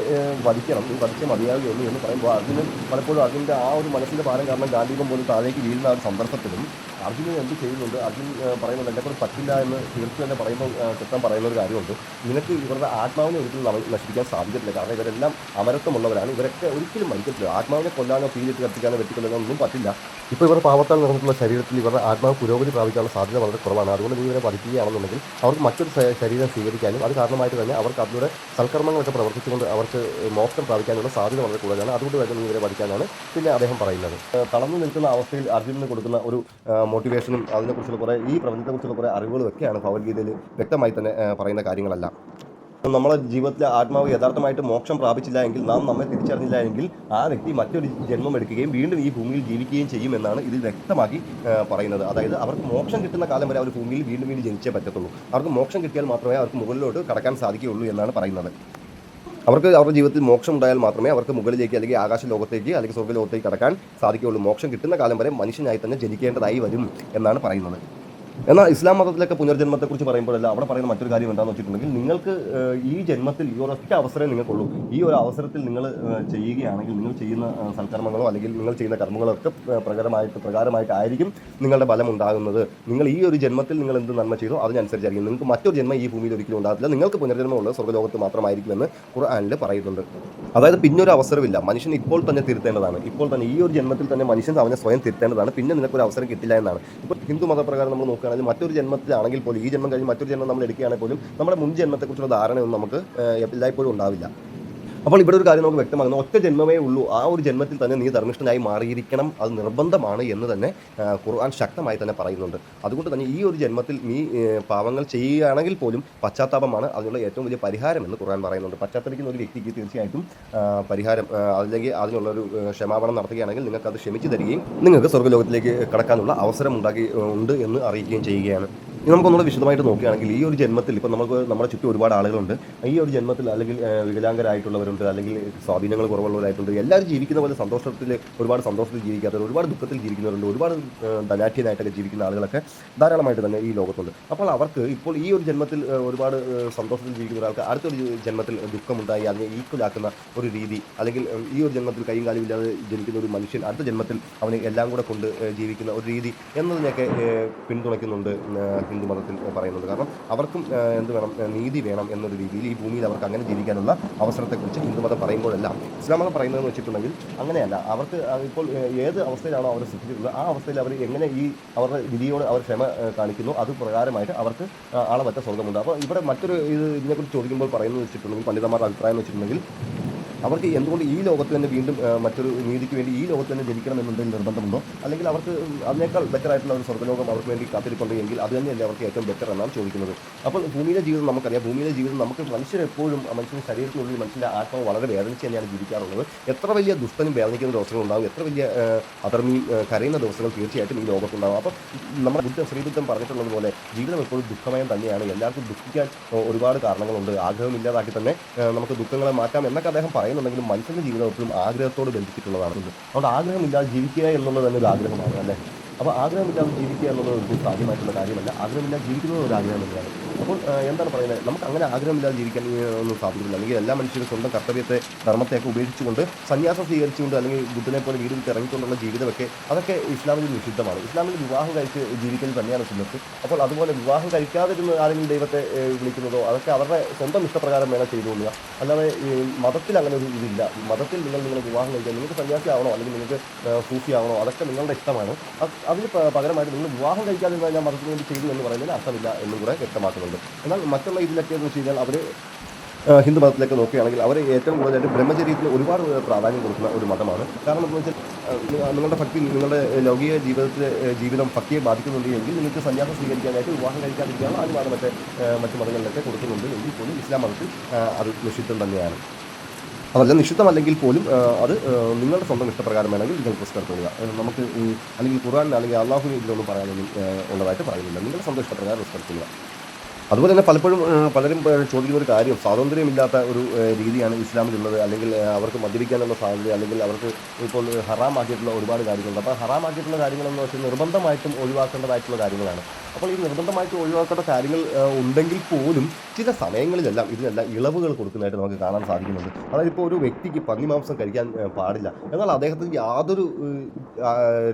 വധിക്കണം. നീ വധിച്ച മതിയാവുകയുള്ളൂ എന്ന് പറയുമ്പോൾ അർജുനൻ പലപ്പോഴും അർജുന്റെ ആ ഒരു മനസ്സിന്റെ ഭാരം കാരണം ഗാന്ധീപം പോലും താഴേക്ക് വീഴുന്ന ആ ഒരു സന്ദർഭത്തിലും അർജുനൻ എന്ത് ചെയ്യുന്നുണ്ട്? അർജുൻ പറയുന്നുണ്ട് എന്നെ കൊണ്ട് പറ്റില്ല എന്ന് തീർച്ചയായും തന്നെ പറയുമ്പോൾ കൃത്യം പറയുന്ന ഒരു കാര്യമുണ്ട്. നിനക്ക് ഇവരുടെ ആത്മാവിനെ ഒരിക്കലും നശിപ്പിക്കാൻ സാധിക്കത്തില്ല കാരണം ഇവരെല്ലാം അമരത്വമുള്ളവരാണ്. ഇവരൊക്കെ ഒരിക്കലും മരിക്കത്തില്ല. ആത്മാവിനെ കൊല്ലാനോ തീരിട്ട് കത്തിക്കാനോ വെട്ടിക്കൊല്ലാനോ ഒന്നും പറ്റില്ല. ഇപ്പോൾ ഇവരുടെ പാവത്താൽ നിറഞ്ഞിട്ടുള്ള ശരീരത്തിൽ ഇവരുടെ ആത്മാവ് പുരോഗതി പ്രാപിക്കാനുള്ള സാധ്യത വളരെ കുറവാണ്. അതുകൊണ്ട് നീ ഇവരെ പഠിപ്പിക്കുകയാണെന്നുണ്ടെങ്കിൽ അവർക്ക് മറ്റൊരു ശരീരം സ്വീകരിക്കാനും അത് കാരണമായിട്ട് തന്നെ അവർക്ക് അതിലൂടെ സൽക്കർമ്മങ്ങളൊക്കെ പ്രവർത്തിച്ചുകൊണ്ട് അവർക്ക് മോക്ഷം പ്രാപിക്കാനുള്ള സാധ്യത വളരെ കൂടുതലാണ്. അതുകൊണ്ട് തന്നെ നീ ഇവരെ പഠിക്കാനാണ് പിന്നെ അദ്ദേഹം പറയുന്നത്. തളർന്നു നിൽക്കുന്ന അവസ്ഥയിൽ അർജുനന് കൊടുക്കുന്ന ഒരു മോട്ടിവേഷനും അതിനെക്കുറിച്ചുള്ള കുറേ ഈ പ്രപഞ്ചത്തെക്കുറിച്ചുള്ള കുറേ അറിവുകളൊക്കെയാണ് ഭഗവത്ഗീതയിൽ വ്യക്തമായി തന്നെ പറയുന്ന കാര്യങ്ങളല്ല. നമ്മുടെ ജീവിതത്തിലെ ആത്മാവ് യഥാർത്ഥമായിട്ട് മോക്ഷം പ്രാപിച്ചില്ല എങ്കിൽ നാം നമ്മെ തിരിച്ചറിഞ്ഞില്ല എങ്കിൽ ആ വ്യക്തി മറ്റൊരു ജന്മം എടുക്കുകയും വീണ്ടും ഈ ഭൂമിയിൽ ജീവിക്കുകയും ചെയ്യുമെന്നാണ് ഇതിൽ വ്യക്തമാക്കി ആ, പറയുന്നത്. അതായത് അവർക്ക് മോക്ഷം കിട്ടുന്ന കാലം വരെ അവർ ഭൂമിയിൽ വീണ്ടും വീണ്ടും ജനിച്ചേ പറ്റത്തുള്ളൂ. അവർക്ക് മോക്ഷം കിട്ടിയാൽ മാത്രമേ അവർക്ക് മുകളിലോട്ട് കടക്കാൻ സാധിക്കുകയുള്ളൂ എന്നാണ് പറയുന്നത്. അവർക്ക് അവരുടെ ജീവിതത്തിൽ മോക്ഷം ഉണ്ടായാൽ മാത്രമേ അവർക്ക് മുകളിലേക്ക് അല്ലെങ്കിൽ ആകാശ ലോകത്തേക്ക് അല്ലെങ്കിൽ സ്വർഗ ലോകത്തേക്ക് കടക്കാൻ സാധിക്കുകയുള്ളൂ. മോക്ഷം കിട്ടുന്ന കാലം വരെ മനുഷ്യനായി തന്നെ ജനിക്കേണ്ടതായി വരും എന്നാണ് പറയുന്നത്. എന്നാൽ ഇസ്ലാം മതത്തിലൊക്കെ പുനർജന്മത്തെക്കുറിച്ച് പറയുമ്പോഴല്ല അവിടെ പറയുന്ന മറ്റൊരു കാര്യം എന്താണെന്ന് വെച്ചിട്ടുണ്ടെങ്കിൽ നിങ്ങൾക്ക് ഈ ജന്മത്തിൽ ഈ ഒരൊറ്റ അവസരം നിങ്ങൾക്കുള്ളൂ. ഈ ഒരു അവസരത്തിൽ നിങ്ങൾ ചെയ്യുകയാണെങ്കിൽ നിങ്ങൾ ചെയ്യുന്ന സൽക്കർമ്മങ്ങളോ അല്ലെങ്കിൽ നിങ്ങൾ ചെയ്യുന്ന കർമ്മങ്ങളോ ഒക്കെ ഏഹ്, പ്രകാരമായിട്ട് പ്രകാരമായിട്ടായിരിക്കും നിങ്ങളുടെ ബലം ഉണ്ടാകുന്നത് നിങ്ങൾ ഈ ഒരു ജന്മത്തിൽ നിങ്ങൾ എന്ത് നന്മ ചെയ്തോ അതിനനുസരിച്ചായിരിക്കും. നിങ്ങൾക്ക് മറ്റൊരു ജന്മം ഈ ഭൂമിയിൽ ഒരിക്കലും ഉണ്ടാകത്തില്ല. നിങ്ങൾക്ക് പുനർജന്മമുള്ള സ്വർഗലോകത്ത് മാത്രമായിരിക്കുമെന്ന് ഖുർആാനിൽ പറയുന്നുണ്ട്. അതായത് പിന്നൊരു അവസരമില്ല. മനുഷ്യൻ ഇപ്പോൾ തന്നെ തിരുത്തേണ്ടതാണ്. ഇപ്പോൾ തന്നെ ഈ ഒരു ജന്മത്തിൽ തന്നെ മനുഷ്യൻ അവനെ സ്വയം തിരുത്തേണ്ടതാണ്. പിന്നെ നിനക്കൊരു അവസരം കിട്ടില്ല എന്നാണ്. ഇപ്പോൾ ഹിന്ദു മതപ്രകാരം നമ്മൾ നോക്കുകയാണെങ്കിൽ മറ്റൊരു ജന്മത്തിലാണെങ്കിൽ പോലും ഈ ജന്മം കഴിഞ്ഞ് മറ്റൊരു ജന്മം നമ്മൾ എടുക്കുകയാണെങ്കിൽ പോലും നമ്മുടെ മുൻ ജന്മത്തെക്കുറിച്ചുള്ള ധാരണയൊന്നും നമുക്ക് എല്ലായ്പ്പോഴും ഉണ്ടാവില്ല. അപ്പോൾ ഇവിടെ ഒരു കാര്യം നമുക്ക് വ്യക്തമാകുന്നു. ഒറ്റ ജന്മമേ ഉള്ളൂ. ആ ഒരു ജന്മത്തിൽ തന്നെ നീ ധർമ്മിഷ്ഠനായി മാറിയിരിക്കണം. അത് നിർബന്ധമാണ് എന്ന് തന്നെ ഖുർആൻ ശക്തമായി തന്നെ പറയുന്നുണ്ട്. അതുകൊണ്ട് തന്നെ ഈ ഒരു ജന്മത്തിൽ നീ പാവങ്ങൾ ചെയ്യുകയാണെങ്കിൽ പോലും പശ്ചാത്താപമാണ് അതിനുള്ള ഏറ്റവും വലിയ പരിഹാരം എന്ന് ഖുർആൻ പറയുന്നുണ്ട്. പശ്ചാത്തലിക്കുന്ന ഒരു വ്യക്തിക്ക് തീർച്ചയായിട്ടും പരിഹാരം അല്ലെങ്കിൽ അതിനുള്ള ഒരു ക്ഷമാപണം നടത്തുകയാണെങ്കിൽ നിങ്ങൾക്ക് അത് ക്ഷമിച്ചു തരികയും നിങ്ങൾക്ക് സ്വർഗലോകത്തിലേക്ക് കടക്കാനുള്ള അവസരം ഉണ്ടാക്കി ഉണ്ട് എന്ന് അറിയിക്കുകയും ചെയ്യുകയാണ്. ഇനി നമുക്കൊന്നുകൂടെ വിശദമായിട്ട് നോക്കുകയാണെങ്കിൽ ഈ ഒരു ജന്മത്തിൽ ഇപ്പോൾ നമുക്ക് നമ്മുടെ ചുറ്റും ഒരുപാട് ആളുകളുണ്ട്. ഈ ഒരു ജന്മത്തിൽ അല്ലെങ്കിൽ വികലാംഗരായിട്ടുള്ളവരുണ്ട് അല്ലെങ്കിൽ സ്വാധീനങ്ങൾ കുറവുള്ളവരായിട്ടുണ്ട്. എല്ലാവരും ജീവിക്കുന്ന പോലെ സന്തോഷത്തിൽ ഒരുപാട് സന്തോഷത്തിൽ ജീവിക്കാത്തവർ ഒരുപാട് ദുഃഖത്തിൽ ജീവിക്കുന്നവരുണ്ട് ഒരുപാട് ധനാഠ്യനായിട്ടൊക്കെ ജീവിക്കുന്ന ആളുകളൊക്കെ ധാരാളമായിട്ട് തന്നെ ഈ ലോകത്തുണ്ട്. അപ്പോൾ അവർക്ക് ഇപ്പോൾ ഈ ഒരു ജന്മത്തിൽ ഒരുപാട് സന്തോഷത്തിൽ ജീവിക്കുന്ന ഒരാൾക്ക് അടുത്തൊരു ജന്മത്തിൽ ദുഃഖമുണ്ടായി അതിനെ ഈക്വലാക്കുന്ന ഒരു രീതി അല്ലെങ്കിൽ ഈ ഒരു ജന്മത്തിൽ കൈയും കാലും ഇല്ലാതെ ജനിക്കുന്ന ഒരു മനുഷ്യൻ അടുത്ത ജന്മത്തിൽ അവന് എല്ലാം കൂടെ കൊണ്ട് ജീവിക്കുന്ന ഒരു രീതി എന്നതിനെയൊക്കെ പിന്തുണയ്ക്കുന്നുണ്ട് ഹിന്ദു മതത്തിൽ പറയുന്നത്. കാരണം അവർക്കും എന്ത് വേണം നീതി വേണം എന്നൊരു രീതിയിൽ ഈ ഭൂമിയിൽ അവർക്ക് അങ്ങനെ ജീവിക്കാനുള്ള അവസരത്തെക്കുറിച്ച് ഹിന്ദു മതം പറയുമ്പോഴെല്ലാം ഇസ്ലാം മതം പറയുന്നതെന്ന് വെച്ചിട്ടുണ്ടെങ്കിൽ അങ്ങനെയല്ല. അവർക്ക് ഇപ്പോൾ ഏത് അവസ്ഥയിലാണോ അവർ സൃഷ്ടിച്ചിട്ടുള്ളത് ആ അവസ്ഥയിൽ അവർ എങ്ങനെ ഈ അവരുടെ വിധിയോട് അവർ ക്ഷമ കാണിക്കുന്നു അത് പ്രകാരമായിട്ട് അവർക്ക് ആളെ ആളമറ്റ സ്വർഗമുണ്ട്. അപ്പോൾ ഇവിടെ മറ്റൊരു ഇത് ഇതിനെക്കുറിച്ച് ചോദിക്കുമ്പോൾ പറയുന്നത് വെച്ചിട്ടുണ്ടെങ്കിൽ പണ്ഡിതന്മാരുടെ അഭിപ്രായം വെച്ചിട്ടുണ്ടെങ്കിൽ അവർക്ക് എന്തുകൊണ്ട് ഈ ലോകത്ത് തന്നെ വീണ്ടും മറ്റൊരു നീതിക്ക് വേണ്ടി ഈ ലോകത്ത് തന്നെ ജനിക്കണം എന്നുണ്ടെങ്കിൽ നിർബന്ധമുണ്ടോ? അല്ലെങ്കിൽ അവർക്ക് അതിനേക്കാൾ ബെറ്റർ ആയിട്ടുള്ള ഒരു സ്വർഗലോകം അവർക്ക് വേണ്ടി കാത്തിരിപ്പുണ്ട് എങ്കിൽ അത് തന്നെയല്ലേ അവർക്ക് ഏറ്റവും ബെറ്റർ എന്നാണ് ചോദിക്കുന്നത്. അപ്പോൾ ഭൂമിയിലെ ജീവിതം നമുക്കറിയാം. ഭൂമിയിലെ ജീവിതം നമുക്ക് മനുഷ്യരെപ്പോഴും മനുഷ്യന്റെ ശരീരത്തിനുള്ളിൽ മനുഷ്യന്റെ ആത്മാവ് വളരെ വേദനിച്ച് തന്നെയാണ് ജീവിക്കാറുള്ളത്. എത്ര വലിയ ദുഷ്ടനും വേദനിക്കുന്ന ദിവസങ്ങളുണ്ടാവും എത്ര വലിയ അധർമ്മിയും കരയുന്ന ദിവസങ്ങൾ തീർച്ചയായിട്ടും ഈ ലോകത്തുണ്ടാവും. അപ്പോൾ നമ്മുടെ ബുദ്ധ ശ്രീബുദ്ധം പറഞ്ഞിട്ടുള്ളതുപോലെ ജീവിതം എപ്പോഴും ദുഃഖമയം തന്നെയാണ്. എല്ലാവർക്കും ദുഃഖിക്കാൻ ഒരുപാട് കാരണങ്ങളുണ്ട്. ആഗ്രഹമില്ലാതാക്കി തന്നെ നമുക്ക് ദുഃഖങ്ങളെ മാറ്റാം എന്നൊക്കെ അദ്ദേഹം പറയുന്നുണ്ടെങ്കിലും മനുഷ്യന്റെ ജീവിതം എപ്പോഴും ആഗ്രഹത്തോട് ബന്ധിച്ചിട്ടുള്ളതാണ് അതുകൊണ്ട് ആഗ്രഹമില്ലാതെ ജീവിക്കുക എന്നുള്ളത് തന്നെ ഒരു ആഗ്രഹമാണ് അല്ലേ? അപ്പോൾ ആഗ്രഹമില്ലാതെ ജീവിക്കുക എന്നുള്ളത് ഒരു സാധ്യമായിട്ടുള്ള കാര്യമല്ല. ആഗ്രഹമില്ലാതെ ജീവിക്കുന്നത് ഒരു ആഗ്രഹം തന്നെയാണ്. അപ്പോൾ എന്താണ് പറയുന്നത്? നമുക്ക് അങ്ങനെ ആഗ്രഹമില്ലാതെ ജീവിക്കാൻ ഒന്നും സാധിക്കില്ല. അല്ലെങ്കിൽ എല്ലാ മനുഷ്യരും സ്വന്തം കർത്തവ്യത്തെ ധർമ്മത്തെയൊക്കെ ഉപേക്ഷിച്ചുകൊണ്ട് സന്യാസം സ്വീകരിച്ചുകൊണ്ട് അല്ലെങ്കിൽ ബുദ്ധനെ പോലെ വീട് വിട്ട് ഇറങ്ങിക്കൊണ്ടുള്ള ജീവിതമൊക്കെ അതൊക്കെ ഇസ്ലാമിൽ നിഷിദ്ധമാണ് ഇസ്ലാമിൽ വിവാഹം കഴിച്ച് ജീവിക്കൽ തന്നെയാണ് സുന്നത്ത്. അപ്പോൾ അതുപോലെ വിവാഹം കഴിക്കാതിരുന്ന ആരെങ്കിലും ദൈവത്തെ വിളിക്കുന്നതോ അതൊക്കെ അവരുടെ സ്വന്തം ഇഷ്ടപ്രകാരം വേണം ചെയ്തുകൊള്ളുക അല്ലാതെ ഈ മതത്തിൽ അങ്ങനെ ഒരു ഇതില്ല. മതത്തിൽ നിങ്ങൾ നിങ്ങൾ വിവാഹം കഴിക്കാൻ നിങ്ങൾക്ക് സന്യാസി ആവണോ? അല്ലെങ്കിൽ നിങ്ങൾക്ക് സൂഫി അതൊക്കെ നിങ്ങളുടെ ഇഷ്ടമാണ്. അത് അതിന് പകരമായിട്ട് നിങ്ങൾ വിവാഹം കഴിക്കാതിരുന്ന ഞാൻ മതത്തിന് വേണ്ടി ചെയ്തു എന്ന് പറയുന്നതിന് അർത്ഥമില്ല എന്നും കൂടെ വ്യക്തമാക്കുന്നുണ്ട് എന്നാൽ മറ്റുള്ള ഇതിലൊക്കെ എന്ന് വെച്ച് കഴിഞ്ഞാൽ അവർ ഹിന്ദു മതത്തിലേക്ക് നോക്കുകയാണെങ്കിൽ അവർ ഏറ്റവും കൂടുതലായിട്ട് ബ്രഹ്മചര്യത്തിന് ഒരുപാട് പ്രാധാന്യം കൊടുക്കുന്ന ഒരു മതമാണ്. കാരണം എന്ന് വെച്ചാൽ നിങ്ങളുടെ ഭക്തി നിങ്ങളുടെ ലൗകിക ജീവിതത്തിൽ ജീവിതം ഭക്തിയെ ബാധിക്കുന്നുണ്ട് എങ്കിൽ നിങ്ങൾക്ക് സന്യാസം സ്വീകരിക്കാനായിട്ട് വിവാഹം കഴിക്കാതിരിക്കാനുള്ള അനുവാദം മറ്റേ മറ്റ് മതങ്ങളിലൊക്കെ കൊടുക്കുന്നുണ്ട് എങ്കിൽ പോലും ഇസ്ലാം മതത്തിൽ അത് നിഷിദ്ധം തന്നെയാണ്. അതല്ല നിഷിദ്ധമല്ലെങ്കിൽ പോലും അത് നിങ്ങളുടെ സ്വന്തം ഇഷ്ടപ്രകാരം വേണമെങ്കിൽ നിങ്ങൾ പുസ്തകത്തുക നമുക്ക് അല്ലെങ്കിൽ ഖുർആൻ അല്ലെങ്കിൽ അള്ളാഹു ഇതിലൊന്നും പറയാനൊന്നും ഉള്ളതായിട്ട് പറയുന്നില്ല. നിങ്ങളുടെ സ്വന്തം ഇഷ്ടപ്രകാരം പുസ്തകത്തുക അതുപോലെ തന്നെ പലപ്പോഴും പലരും ചോദിക്കുന്ന ഒരു കാര്യം സ്വാതന്ത്ര്യമില്ലാത്ത ഒരു രീതിയാണ് രീതിയാണ് ഇസ്ലാമിലുള്ളത് അല്ലെങ്കിൽ അവർക്ക് മദ്യപിക്കാനുള്ള സാധ്യത അല്ലെങ്കിൽ അവർക്ക് ഇപ്പോൾ ഹറാമാക്കിയിട്ടുള്ള ഒരുപാട് കാര്യങ്ങളുണ്ട്. അപ്പോൾ ഹറാമാക്കിയിട്ടുള്ള കാര്യങ്ങളെന്ന് വെച്ചാൽ നിർബന്ധമായിട്ടും ഒഴിവാക്കേണ്ടതായിട്ടുള്ള കാര്യങ്ങളാണ്. അപ്പോൾ ഈ നിർബന്ധമായിട്ട് ഒഴിവാക്കേണ്ട കാര്യങ്ങൾ ഉണ്ടെങ്കിൽ പോലും ചില സമയങ്ങളിലെല്ലാം ഇതിനെല്ലാം ഇളവുകൾ കൊടുക്കുന്നതായിട്ട് നമുക്ക് കാണാൻ സാധിക്കുന്നുണ്ട്. അതായത് ഇപ്പോൾ ഒരു വ്യക്തിക്ക് പന്നിമാംസം കഴിക്കാൻ പാടില്ല. എന്നാൽ അദ്ദേഹത്തിന് യാതൊരു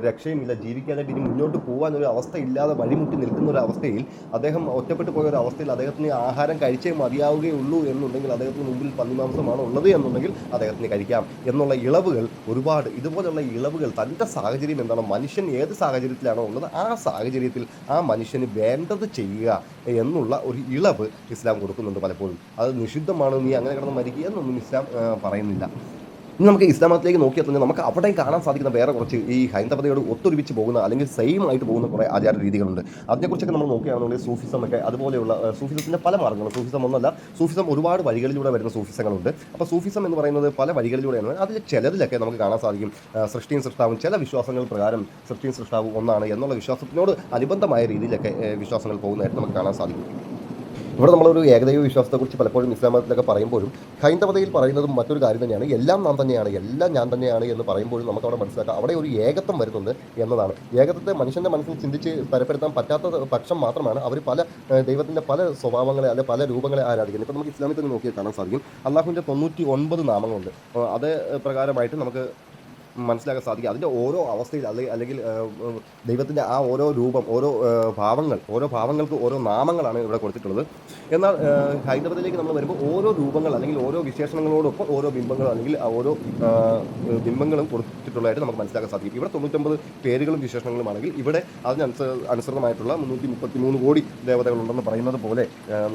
രക്ഷയുമില്ല. ജീവിക്കാനായിട്ട് ഇനി മുന്നോട്ട് പോകാൻ ഒരു അവസ്ഥ ഇല്ലാതെ വഴിമുട്ടി നിൽക്കുന്ന ഒരു അവസ്ഥയിൽ അദ്ദേഹം ഒറ്റപ്പെട്ടു പോയ ഒരു അവസ്ഥയിൽ അദ്ദേഹത്തിന് ആഹാരം കഴിച്ചേ മതിയാവുകയുള്ളൂ എന്നുണ്ടെങ്കിൽ അദ്ദേഹത്തിന് മുമ്പിൽ പന്നിമാംസമാണ് ഉള്ളത് എന്നുണ്ടെങ്കിൽ അദ്ദേഹത്തിന് കഴിക്കാം. എന്നുള്ള ഇളവുകൾ ഒരുപാട് ഇതുപോലെയുള്ള ഇളവുകൾ തന്റെ സാഹചര്യം എന്താണ്? മനുഷ്യൻ ഏത് സാഹചര്യത്തിലാണോ ഉള്ളത് ആ സാഹചര്യത്തിൽ ആ മനുഷ്യന് വേണ്ടത് ചെയ്യുക എന്നുള്ള ഒരു ഇളവ് ഇസ്ലാം കൊടുക്കുന്നുണ്ട് പലപ്പോഴും. അത് നിഷിദ്ധമാണ് നീ അങ്ങനെ കിടന്ന് മരിക്കുക എന്നൊന്നും ഇസ്ലാം പറയുന്നില്ല. ഇനി നമുക്ക് ഇസ്ലാമത്തിലേക്ക് നോക്കിയാൽ തന്നെ നമുക്ക് അവിടെ കാണാൻ സാധിക്കുന്ന വേറെ കുറച്ച് ഈ ഹൈന്ദവതയോട് ഒത്തൊരുമിച്ച് പോകുന്ന അല്ലെങ്കിൽ സെയിം ആയിട്ട് പോകുന്ന കുറേ ആചാര രീതികളുണ്ട്. അതിനെക്കുറിച്ചൊക്കെ നമ്മൾ നോക്കുകയാണെന്നുണ്ടെങ്കിൽ സൂഫിസം ഒക്കെ അതുപോലെയുള്ള സൂഫിസത്തിന്റെ പല മാർഗങ്ങൾ സൂഫിസം ഒന്നല്ല സൂഫിസം ഒരുപാട് വഴികളിലൂടെ വരുന്ന സൂഫിസങ്ങളുണ്ട്. അപ്പോൾ സൂഫിസം എന്ന് പറയുന്നത് പല വഴികളിലൂടെയാണ് അതിൽ ചിലതിലൊക്കെ നമുക്ക് കാണാൻ സാധിക്കും. സൃഷ്ടിയും സൃഷ്ടാവും. ചില വിശ്വാസങ്ങൾ പ്രകാരം സൃഷ്ടിയും സൃഷ്ടാവും ഒന്നാണ് എന്നുള്ള വിശ്വാസത്തിനോട് അനുബന്ധമായ രീതിയിലൊക്കെ വിശ്വാസങ്ങൾ പോകുന്നതായിട്ട് നമുക്ക് കാണാൻ സാധിക്കും. ഇവിടെ നമ്മളൊരു ഏകദൈവ വിശ്വാസത്തെക്കുറിച്ച് പലപ്പോഴും ഇസ്ലാം മതത്തിലൊക്കെ പറയുമ്പോഴും ഹൈന്ദവതയിൽ പറയുന്നതും മറ്റൊരു കാര്യം തന്നെയാണ് എല്ലാം നാം തന്നെയാണ് എല്ലാം ഞാൻ തന്നെയാണ് എന്ന് പറയുമ്പോഴും നമുക്ക് അവിടെ മനസ്സിലാക്കാം. അവിടെ ഒരു ഏകത്വം വരുന്നുണ്ട് എന്നതാണ്. ഏകത്വത്തെ മനുഷ്യന്റെ മനസ്സിൽ ചിന്തിച്ച് തരപ്പെടുത്താൻ പറ്റാത്ത പക്ഷം മാത്രമാണ് അവർ പല ദൈവത്തിന്റെ പല സ്വഭാവങ്ങളെ അല്ലെ പല രൂപങ്ങളെ ആരാധിക്കുന്നത്. ഇപ്പോൾ നമുക്ക് ഇസ്ലാമിൽ തന്നെ നോക്കിയാൽ കാണാൻ സാധിക്കും. അള്ളാഹുവിന്റെ തൊണ്ണൂറ്റി ഒൻപത് നാമങ്ങളുണ്ട് അത് പ്രകാരമായിട്ട് നമുക്ക് മനസ്സിലാക്കാൻ സാധിക്കും. അതിന്റെ ഓരോ അവസ്ഥയിൽ അല്ലെങ്കിൽ അല്ലെങ്കിൽ ദൈവത്തിന്റെ ആ ഓരോ രൂപം ഓരോ ഭാവങ്ങൾ ഓരോ ഭാവങ്ങൾക്ക് ഓരോ നാമങ്ങളാണ് ഇവിടെ കൊടുത്തിട്ടുള്ളത്. എന്നാൽ ഹൈദരാബാദിലേക്ക് നമ്മൾ വരുമ്പോൾ ഓരോ രൂപങ്ങൾ അല്ലെങ്കിൽ ഓരോ വിശേഷണങ്ങളോടൊപ്പം ഓരോ ബിംബങ്ങൾ അല്ലെങ്കിൽ ഓരോ ബിംബങ്ങളും കൊടുത്തിട്ടുള്ളതായിട്ട് നമുക്ക് മനസ്സിലാക്കാൻ സാധിക്കും. ഇവിടെ തൊണ്ണൂറ്റൊമ്പത് പേരുകളും വിശേഷണങ്ങളുമാണെങ്കിൽ ഇവിടെ അതിനനുസ അനുസൃതമായിട്ടുള്ള മുന്നൂറ്റി മുപ്പത്തി മൂന്ന് കോടി ദേവതകളുണ്ടെന്ന് പറയുന്നത് പോലെ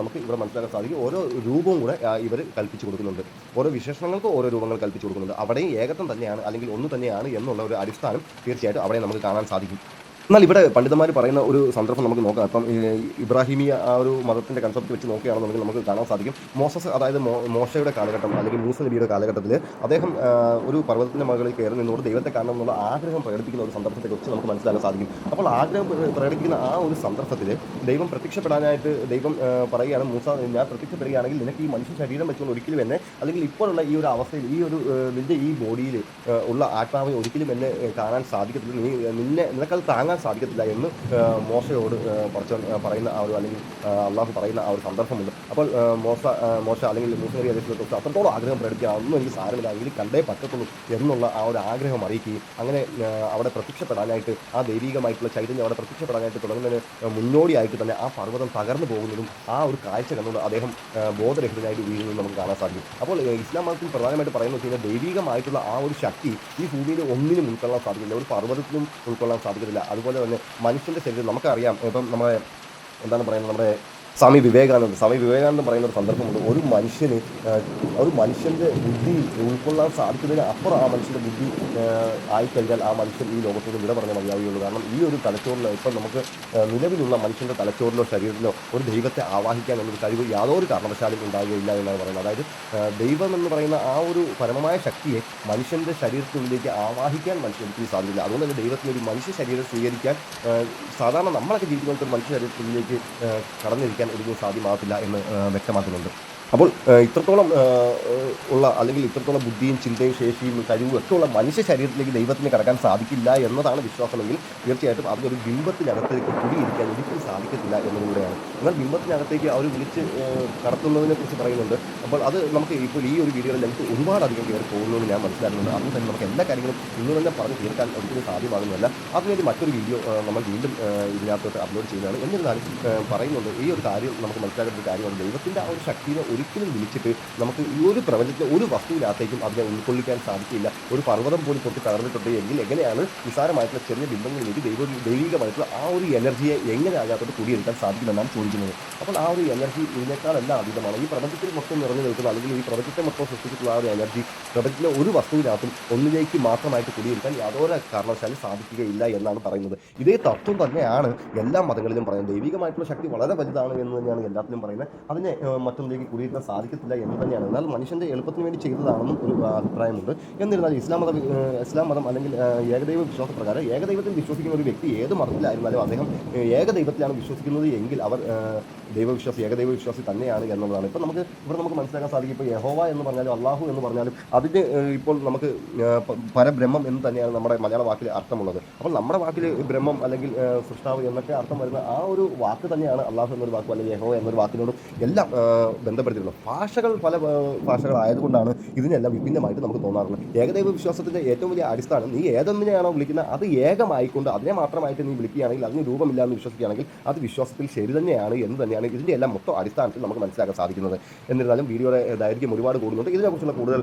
നമുക്ക് ഇവിടെ മനസ്സിലാക്കാൻ സാധിക്കും. ഓരോ രൂപവും കൂടെ ഇവർ കൽപ്പിച്ചു കൊടുക്കുന്നുണ്ട്. ഓരോ വിശേഷണങ്ങൾക്ക് ഓരോ രൂപങ്ങൾ കൽപ്പിച്ചു കൊടുക്കുന്നുണ്ട്. അവിടെയും ഏകത്വം തന്നെയാണ്. അല്ലെങ്കിൽ ഒന്ന് തന്നെയാണ് എന്നുള്ള ഒരു അടിസ്ഥാനം തീർച്ചയായിട്ടും അവിടെ നമുക്ക് കാണാൻ സാധിക്കും. എന്നാൽ ഇവിടെ പണ്ഡിതന്മാർ പറയുന്ന ഒരു സന്ദർഭം നമുക്ക് നോക്കാം. ഇപ്പം ഈ ഇബ്രാഹിമിയ ആ ഒരു മതത്തിന്റെ കൺസെപ്റ്റ് വെച്ച് നോക്കുകയാണെന്നുണ്ടെങ്കിൽ നമുക്ക് കാണാൻ സാധിക്കും. മോസസ് അതായത് മോശയുടെ കാലഘട്ടം അല്ലെങ്കിൽ മൂസ നബിയുടെ കാലഘട്ടത്തിൽ അദ്ദേഹം ഒരു പർവതത്തിന്റെ മകളിൽ കയറി നിന്നുകൊണ്ട് ദൈവത്തെ കാണണം എന്നുള്ള ആഗ്രഹം പ്രകടിപ്പിക്കുന്ന ഒരു സന്ദർഭത്തെക്കുറിച്ച് നമുക്ക് മനസ്സിലാക്കാൻ സാധിക്കും. അപ്പോൾ ആഗ്രഹം പ്രകടിപ്പിക്കുന്ന ആ ഒരു സന്ദർഭത്തിൽ ദൈവം പ്രത്യക്ഷപ്പെടാനായിട്ട് ദൈവം പറയുകയാണ് മൂസ ഞാൻ പ്രത്യക്ഷപ്പെടുകയാണെങ്കിൽ നിനക്ക് ഈ മനുഷ്യ ശരീരം വെച്ചുകൊണ്ട് ഒരിക്കലും എന്നെ അല്ലെങ്കിൽ ഇപ്പോഴുള്ള ഈ ഒരു അവസ്ഥയിൽ ഈ ഒരു നിന്റെ ഈ ബോഡിയിൽ ഉള്ള ആത്മാവിനെ ഒരിക്കലും എന്നെ കാണാൻ സാധിക്കത്തില്ല. നീ നിന്നെ നിനക്കത് താങ്ങാൻ സാധിക്കത്തില്ല എന്ന് മോശയോട് ആ, പറയുന്ന ആ ഒരു അല്ലെങ്കിൽ അള്ളാഹു പറയുന്ന ആ ഒരു സന്ദർഭമുണ്ട്. അപ്പോൾ മോശ മോശ അല്ലെങ്കിൽ മൂസനബി അലൈഹിസ്വലത്തെ അത്രത്തോളം ആഗ്രഹം പ്രകടിപ്പിക്കുക അതൊന്നും എനിക്ക് സാരമില്ല. എങ്കിൽ കണ്ടേ പറ്റത്തുള്ളൂ എന്നുള്ള ആ ഒരു ആഗ്രഹം അറിയിക്കുകയും അങ്ങനെ അവിടെ പ്രത്യക്ഷപ്പെടാനായിട്ട് ആ ദൈവികമായിട്ടുള്ള ചൈതന്യം അവിടെ പ്രത്യക്ഷപ്പെടാനായിട്ട് തുടങ്ങുന്നതിന് മുന്നോടിയായിട്ട് തന്നെ ആ പർവതം തകർന്നു പോകുന്നതും ആ ഒരു കാഴ്ച കണ്ടുകൊണ്ട് അദ്ദേഹം ബോധരഹിതനായിട്ട് വീഴുന്നതും നമുക്ക് കാണാൻ സാധിക്കും. അപ്പോൾ ഇസ്ലാം മതത്തിൽ പ്രധാനമായിട്ട് പറയുന്നത് കഴിഞ്ഞാൽ ദൈവികമായിട്ടുള്ള ആ ഒരു ശക്തി ഈ ഭൂമിയിൽ ഒന്നിനും ഉൾക്കൊള്ളാൻ സാധിക്കില്ല. ഒരു പർവതത്തിനും ഉൾക്കൊള്ളാൻ സാധിക്കത്തില്ല. അതുപോലെ തന്നെ മനുഷ്യന്റെ ശരീരം നമുക്കറിയാം. ഇപ്പം നമ്മളെ എന്താണ് പറയുന്നത്? നമ്മുടെ സ്വാമി വിവേകാനന്ദ സ്വാമി വിവേകാനന്ദൻ പറയുന്ന ഒരു സന്ദർഭമുണ്ട്. ഒരു മനുഷ്യന് ഒരു മനുഷ്യന്റെ ബുദ്ധി ഉൾക്കൊള്ളാൻ സാധിക്കുന്നതിന് അപ്പുറം ആ മനുഷ്യന്റെ ബുദ്ധി ആയിക്കഴിഞ്ഞാൽ ആ മനുഷ്യൻ ഈ ലോകത്തോട് വിട പറഞ്ഞ മതിയാവുകയുള്ളൂ. കാരണം ഈ ഒരു തലച്ചോറിലോ ഇപ്പം നമുക്ക് നിലവിലുള്ള മനുഷ്യന്റെ തലച്ചോറിലോ ശരീരത്തിലോ ഒരു ദൈവത്തെ ആവാഹിക്കാൻ എന്നൊരു കഴിവ് യാതൊരു കാരണവശാലും ഉണ്ടാകുകയില്ല എന്നാണ് പറയുന്നത്. അതായത് ദൈവം എന്ന് പറയുന്ന ആ ഒരു പരമമായ ശക്തിയെ മനുഷ്യന്റെ ശരീരത്തിനുള്ളിലേക്ക് ആവാഹിക്കാൻ മനുഷ്യർക്ക് സാധിക്കില്ല. അതുകൊണ്ട് തന്നെ ദൈവത്തിന് ഒരു മനുഷ്യ ശരീരം സ്വീകരിക്കാൻ സാധാരണ നമ്മളൊക്കെ ജീവിക്കുന്ന ഒരു മനുഷ്യ ശരീരത്തിലേക്ക് കടന്നിരിക്കാൻ ഒരിക്കലും സാധ്യമാകത്തില്ല എന്ന് വ്യക്തമാക്കുന്നുണ്ട്. അപ്പോൾ ഇത്രത്തോളം ഉള്ള അല്ലെങ്കിൽ ഇത്രത്തോളം ബുദ്ധിയും ചിന്തയും ശേഷിയും കഴിവും ഒക്കെ ഉള്ള മനുഷ്യ ശരീരത്തിലേക്ക് ദൈവത്തിന് കടക്കാൻ സാധിക്കില്ല എന്നതാണ് വിശ്വാസമെങ്കിൽ തീർച്ചയായിട്ടും അതിനൊരു ബിംബത്തിനകത്തേക്ക് കുടിയിരിക്കാൻ ഒരിക്കലും സാധിക്കത്തില്ല എന്നതിലൂടെയാണ്. എന്നാൽ ബിംബത്തിനകത്തേക്ക് അവർ വിളിച്ച് കടത്തുന്നതിനെ കുറിച്ച് പറയുന്നുണ്ട്. അപ്പോൾ അത് നമുക്ക് ഇപ്പോൾ ഈ ഒരു വീഡിയോയിൽ ഞങ്ങൾക്ക് ഒരുപാടധികം കയറി പോകുന്നതെന്ന് ഞാൻ മനസ്സിലാക്കുന്നുണ്ട്. അതുകൊണ്ട് തന്നെ നമുക്ക് എല്ലാ കാര്യങ്ങളും ഇന്ന് തന്നെ പറഞ്ഞ് തീർക്കാൻ ഒരിക്കലും സാധ്യമാകുന്നതല്ല. അതിനുവേണ്ടി മറ്റൊരു വീഡിയോ നമ്മൾ വീണ്ടും ഇതിനകത്തോട്ട് അപ്ലോഡ് ചെയ്യുന്നതാണ്. എന്നിരുന്നാലും പറയുന്നുണ്ട് ഈ ഒരു കാര്യം നമുക്ക് മനസ്സിലാക്കേണ്ട ഒരു കാര്യമാണ് ദൈവത്തിന്റെ ആ ഒരു ശക്തിയെ ഒരിക്കലും വിളിച്ചിട്ട് നമുക്ക് ഈ ഒരു പ്രപഞ്ചത്തിലെ ഒരു വസ്തുവിനകത്തേക്കും അതിനെ ഉൾക്കൊള്ളിക്കാൻ സാധിക്കില്ല. ഒരു പർവതം പോലും പൊട്ടി തകർന്നിട്ടുണ്ട് എങ്കിൽ എങ്ങനെയാണ് നിസാരമായിട്ടുള്ള ചെറിയ ബിംബങ്ങളിലേക്ക് ദൈവ ദൈവികമായിട്ടുള്ള ആ ഒരു എനർജിയെ എങ്ങനെ അതിനകത്തോട്ട് കൂടിയെടുക്കാൻ സാധിക്കുമെന്നാണ് ചോദിക്കുന്നത്. അപ്പോൾ ആ ഒരു എനർജി ഇതിനേക്കാളെല്ലാം അതീതമാണ് ഈ പ്രപഞ്ചത്തിൽ മൊത്തം നിറഞ്ഞു നിൽക്കുന്ന അല്ലെങ്കിൽ ഈ പ്രപഞ്ചത്തെ മൊത്തം സൃഷ്ടിച്ചിട്ടുള്ള ആ ഒരു എനർജി പ്രപഞ്ചത്തിലെ ഒരു വസ്തുവിനകത്തും ഒന്നിലേക്ക് മാത്രമായിട്ട് കൂടിയെടുക്കാൻ യാതൊരു കാരണവശാലും സാധിക്കുകയില്ല എന്നാണ് പറയുന്നത്. ഇതേ തത്വം തന്നെയാണ് എല്ലാ മതങ്ങളിലും പറയുന്നത്. ദൈവികമായിട്ടുള്ള ശക്തി വളരെ വലുതാണ് എന്ന് തന്നെയാണ് എല്ലാത്തിലും പറയുന്നത്. അതിനെ മറ്റൊന്നിലേക്ക് മറ്റൊന്നിലേക്ക് കുടിയിരിക്കാൻ സാധിക്കത്തില്ല എന്ന് തന്നെയാണ്. എന്നാൽ മനുഷ്യന്റെ എളുപ്പത്തിന് വേണ്ടി ചെയ്തതാണെന്നും ഒരു അഭിപ്രായമുണ്ട്. എന്നിരുന്നാൽ ഇസ്ലാം മതം ഇസ്ലാം മതം അല്ലെങ്കിൽ ഏകദൈവ വിശ്വാസപ്രകാരം ഏകദൈവത്തിൽ വിശ്വസിക്കുന്ന ഒരു വ്യക്തി ഏത് മതത്തിലായിരുന്നാലും അദ്ദേഹം ഏകദൈവത്തിലാണ് വിശ്വസിക്കുന്നത് എങ്കിൽ അവർ ദൈവവിശ്വാസി ഏകദൈവ വിശ്വാസി തന്നെയാണ് എന്നുള്ളതാണ്. ഇപ്പോൾ നമുക്ക് ഇവിടെ നമുക്ക് മനസ്സിലാക്കാൻ സാധിക്കും ഇപ്പോൾ യഹോവ എന്ന് പറഞ്ഞാലും അള്ളാഹു എന്ന് പറഞ്ഞാലും അതിന് ഇപ്പോൾ നമുക്ക് പരബ്രഹ്മം എന്ന് തന്നെയാണ് നമ്മുടെ മലയാള വാക്കിൽ അർത്ഥമുള്ളത്. അപ്പോൾ നമ്മുടെ വാക്കിൽ ബ്രഹ്മം അല്ലെങ്കിൽ സൃഷ്ടാവ് എന്നൊക്കെ അർത്ഥം വരുന്ന ആ ഒരു വാക്ക് തന്നെയാണ് അള്ളാഹു എന്നൊരു വാക്കും അല്ലെങ്കിൽ യഹോ എന്നൊരു വാക്കിനോടും എല്ലാം ഏഹ്, ബന്ധപ്പെടുത്തിയിട്ടുള്ളത് ഭാഷകൾ പല ഭാഷകളായതുകൊണ്ടാണ് ഇതിനെല്ലാം വിഭിന്നമായിട്ട് നമുക്ക് തോന്നാറുള്ളത്. ഏകദൈവ വിശ്വാസത്തിന്റെ ഏറ്റവും വലിയ അടിസ്ഥാനം നീ ഏതൊന്നിനെയാണോ വിളിക്കുന്നത് അത് ഏകമായിക്കൊണ്ട് അതിനെ മാത്രമായിട്ട് നീ വിളിക്കുകയാണെങ്കിൽ അതിന് രൂപമില്ല എന്ന് വിശ്വസിക്കുകയാണെങ്കിൽ അത് വിശ്വാസത്തിൽ ശരി തന്നെയാണ് എന്ന് തന്നെയാണ് ഇതിന്റെ എല്ലാം മൊത്തം അടിസ്ഥാനത്തിൽ നമുക്ക് മനസ്സിലാക്കാൻ സാധിക്കുന്നത്. എന്നിരുന്നാലും വീഡിയോയുടെ ദൈർഘ്യം ഒരുപാട് കൂടുന്നുണ്ട്. ഇതിനെക്കുറിച്ചുള്ള കൂടുതൽ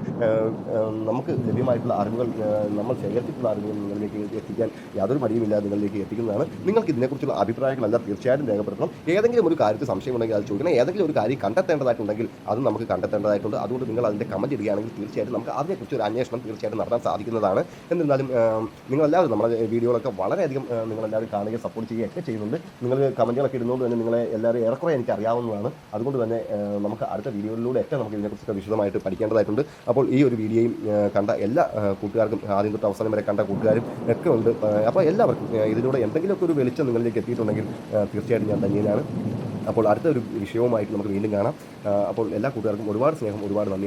നമുക്ക് ലഭ്യമായിട്ടുള്ള അറിവുകൾ നമ്മൾ ശേഖരിച്ചിട്ടുള്ള അറിവുകൾ നിങ്ങളിലേക്ക് എത്തിക്കാൻ യാതൊരു മടിയുമില്ല നിങ്ങളിലേക്ക് എത്തിക്കുന്നതാണ്. നിങ്ങൾക്ക് ഇതിനെക്കുറിച്ചുള്ള അഭിപ്രായങ്ങളെല്ലാം തീർച്ചയായിട്ടും രേഖപ്പെടുത്തണം. ഏതെങ്കിലും ഒരു കാര്യത്തിൽ സംശയമുണ്ടെങ്കിൽ അത് ചോദിക്കണം. ഏതെങ്കിലും ഒരു കാര്യം കണ്ടെത്തേണ്ടതായിട്ടുണ്ടെങ്കിൽ അത് നമുക്ക് കണ്ടെത്തേണ്ടതായിട്ടുണ്ട്. അതുകൊണ്ട് നിങ്ങൾ അതിന്റെ കമന്റ് ഇടുകയാണെങ്കിൽ തീർച്ചയായിട്ടും നമുക്ക് അതിനെക്കുറിച്ച് ഒരു അന്വേഷണം തീർച്ചയായിട്ടും നടത്താൻ സാധിക്കുന്നതാണ്. എന്നിരുന്നാലും നിങ്ങളെല്ലാവരും നമ്മുടെ വീഡിയോകളൊക്കെ വളരെയധികം നിങ്ങളെല്ലാവരും കാണുകയും സപ്പോർട്ട് ചെയ്യുകയൊക്കെ ചെയ്യുന്നുണ്ട്. നിങ്ങൾ കമന്റുകളൊക്കെ ഇടുന്നതുകൊണ്ട് തന്നെ നിങ്ങളെ എല്ലാവരും ഏറെക്കുറെ എനിക്ക് അറിയാവുന്നതാണ് അതുകൊണ്ട് തന്നെ നമുക്ക് അടുത്ത വീഡിയോയിലൂടെ ഒക്കെ നമുക്ക് ഇതിനെക്കുറിച്ചൊക്കെ വിശദമായിട്ട് പഠിക്കേണ്ടതായിട്ടുണ്ട്. അപ്പോൾ ഈ ഒരു വീഡിയോയും കണ്ട എല്ലാ കൂട്ടുകാർക്കും ആദ്യം തൊട്ട് അവസാനം വരെ കണ്ട കൂട്ടുകാരും ഒക്കെ ഉണ്ട്. അപ്പോൾ എല്ലാവർക്കും ഇതിലൂടെ എന്തെങ്കിലുമൊക്കെ ഒരു വെളിച്ചം നിങ്ങളിലേക്ക് എത്തിയിട്ടുണ്ടെങ്കിൽ തീർച്ചയായിട്ടും ഞാൻ തന്നെയാണ് അപ്പോൾ അടുത്ത ഒരു വിഷയവുമായിട്ട് നമുക്ക് വീണ്ടും കാണാം. അപ്പോൾ എല്ലാ കൂട്ടുകാർക്കും ഒരുപാട് സ്നേഹം ഒരുപാട് നന്ദി.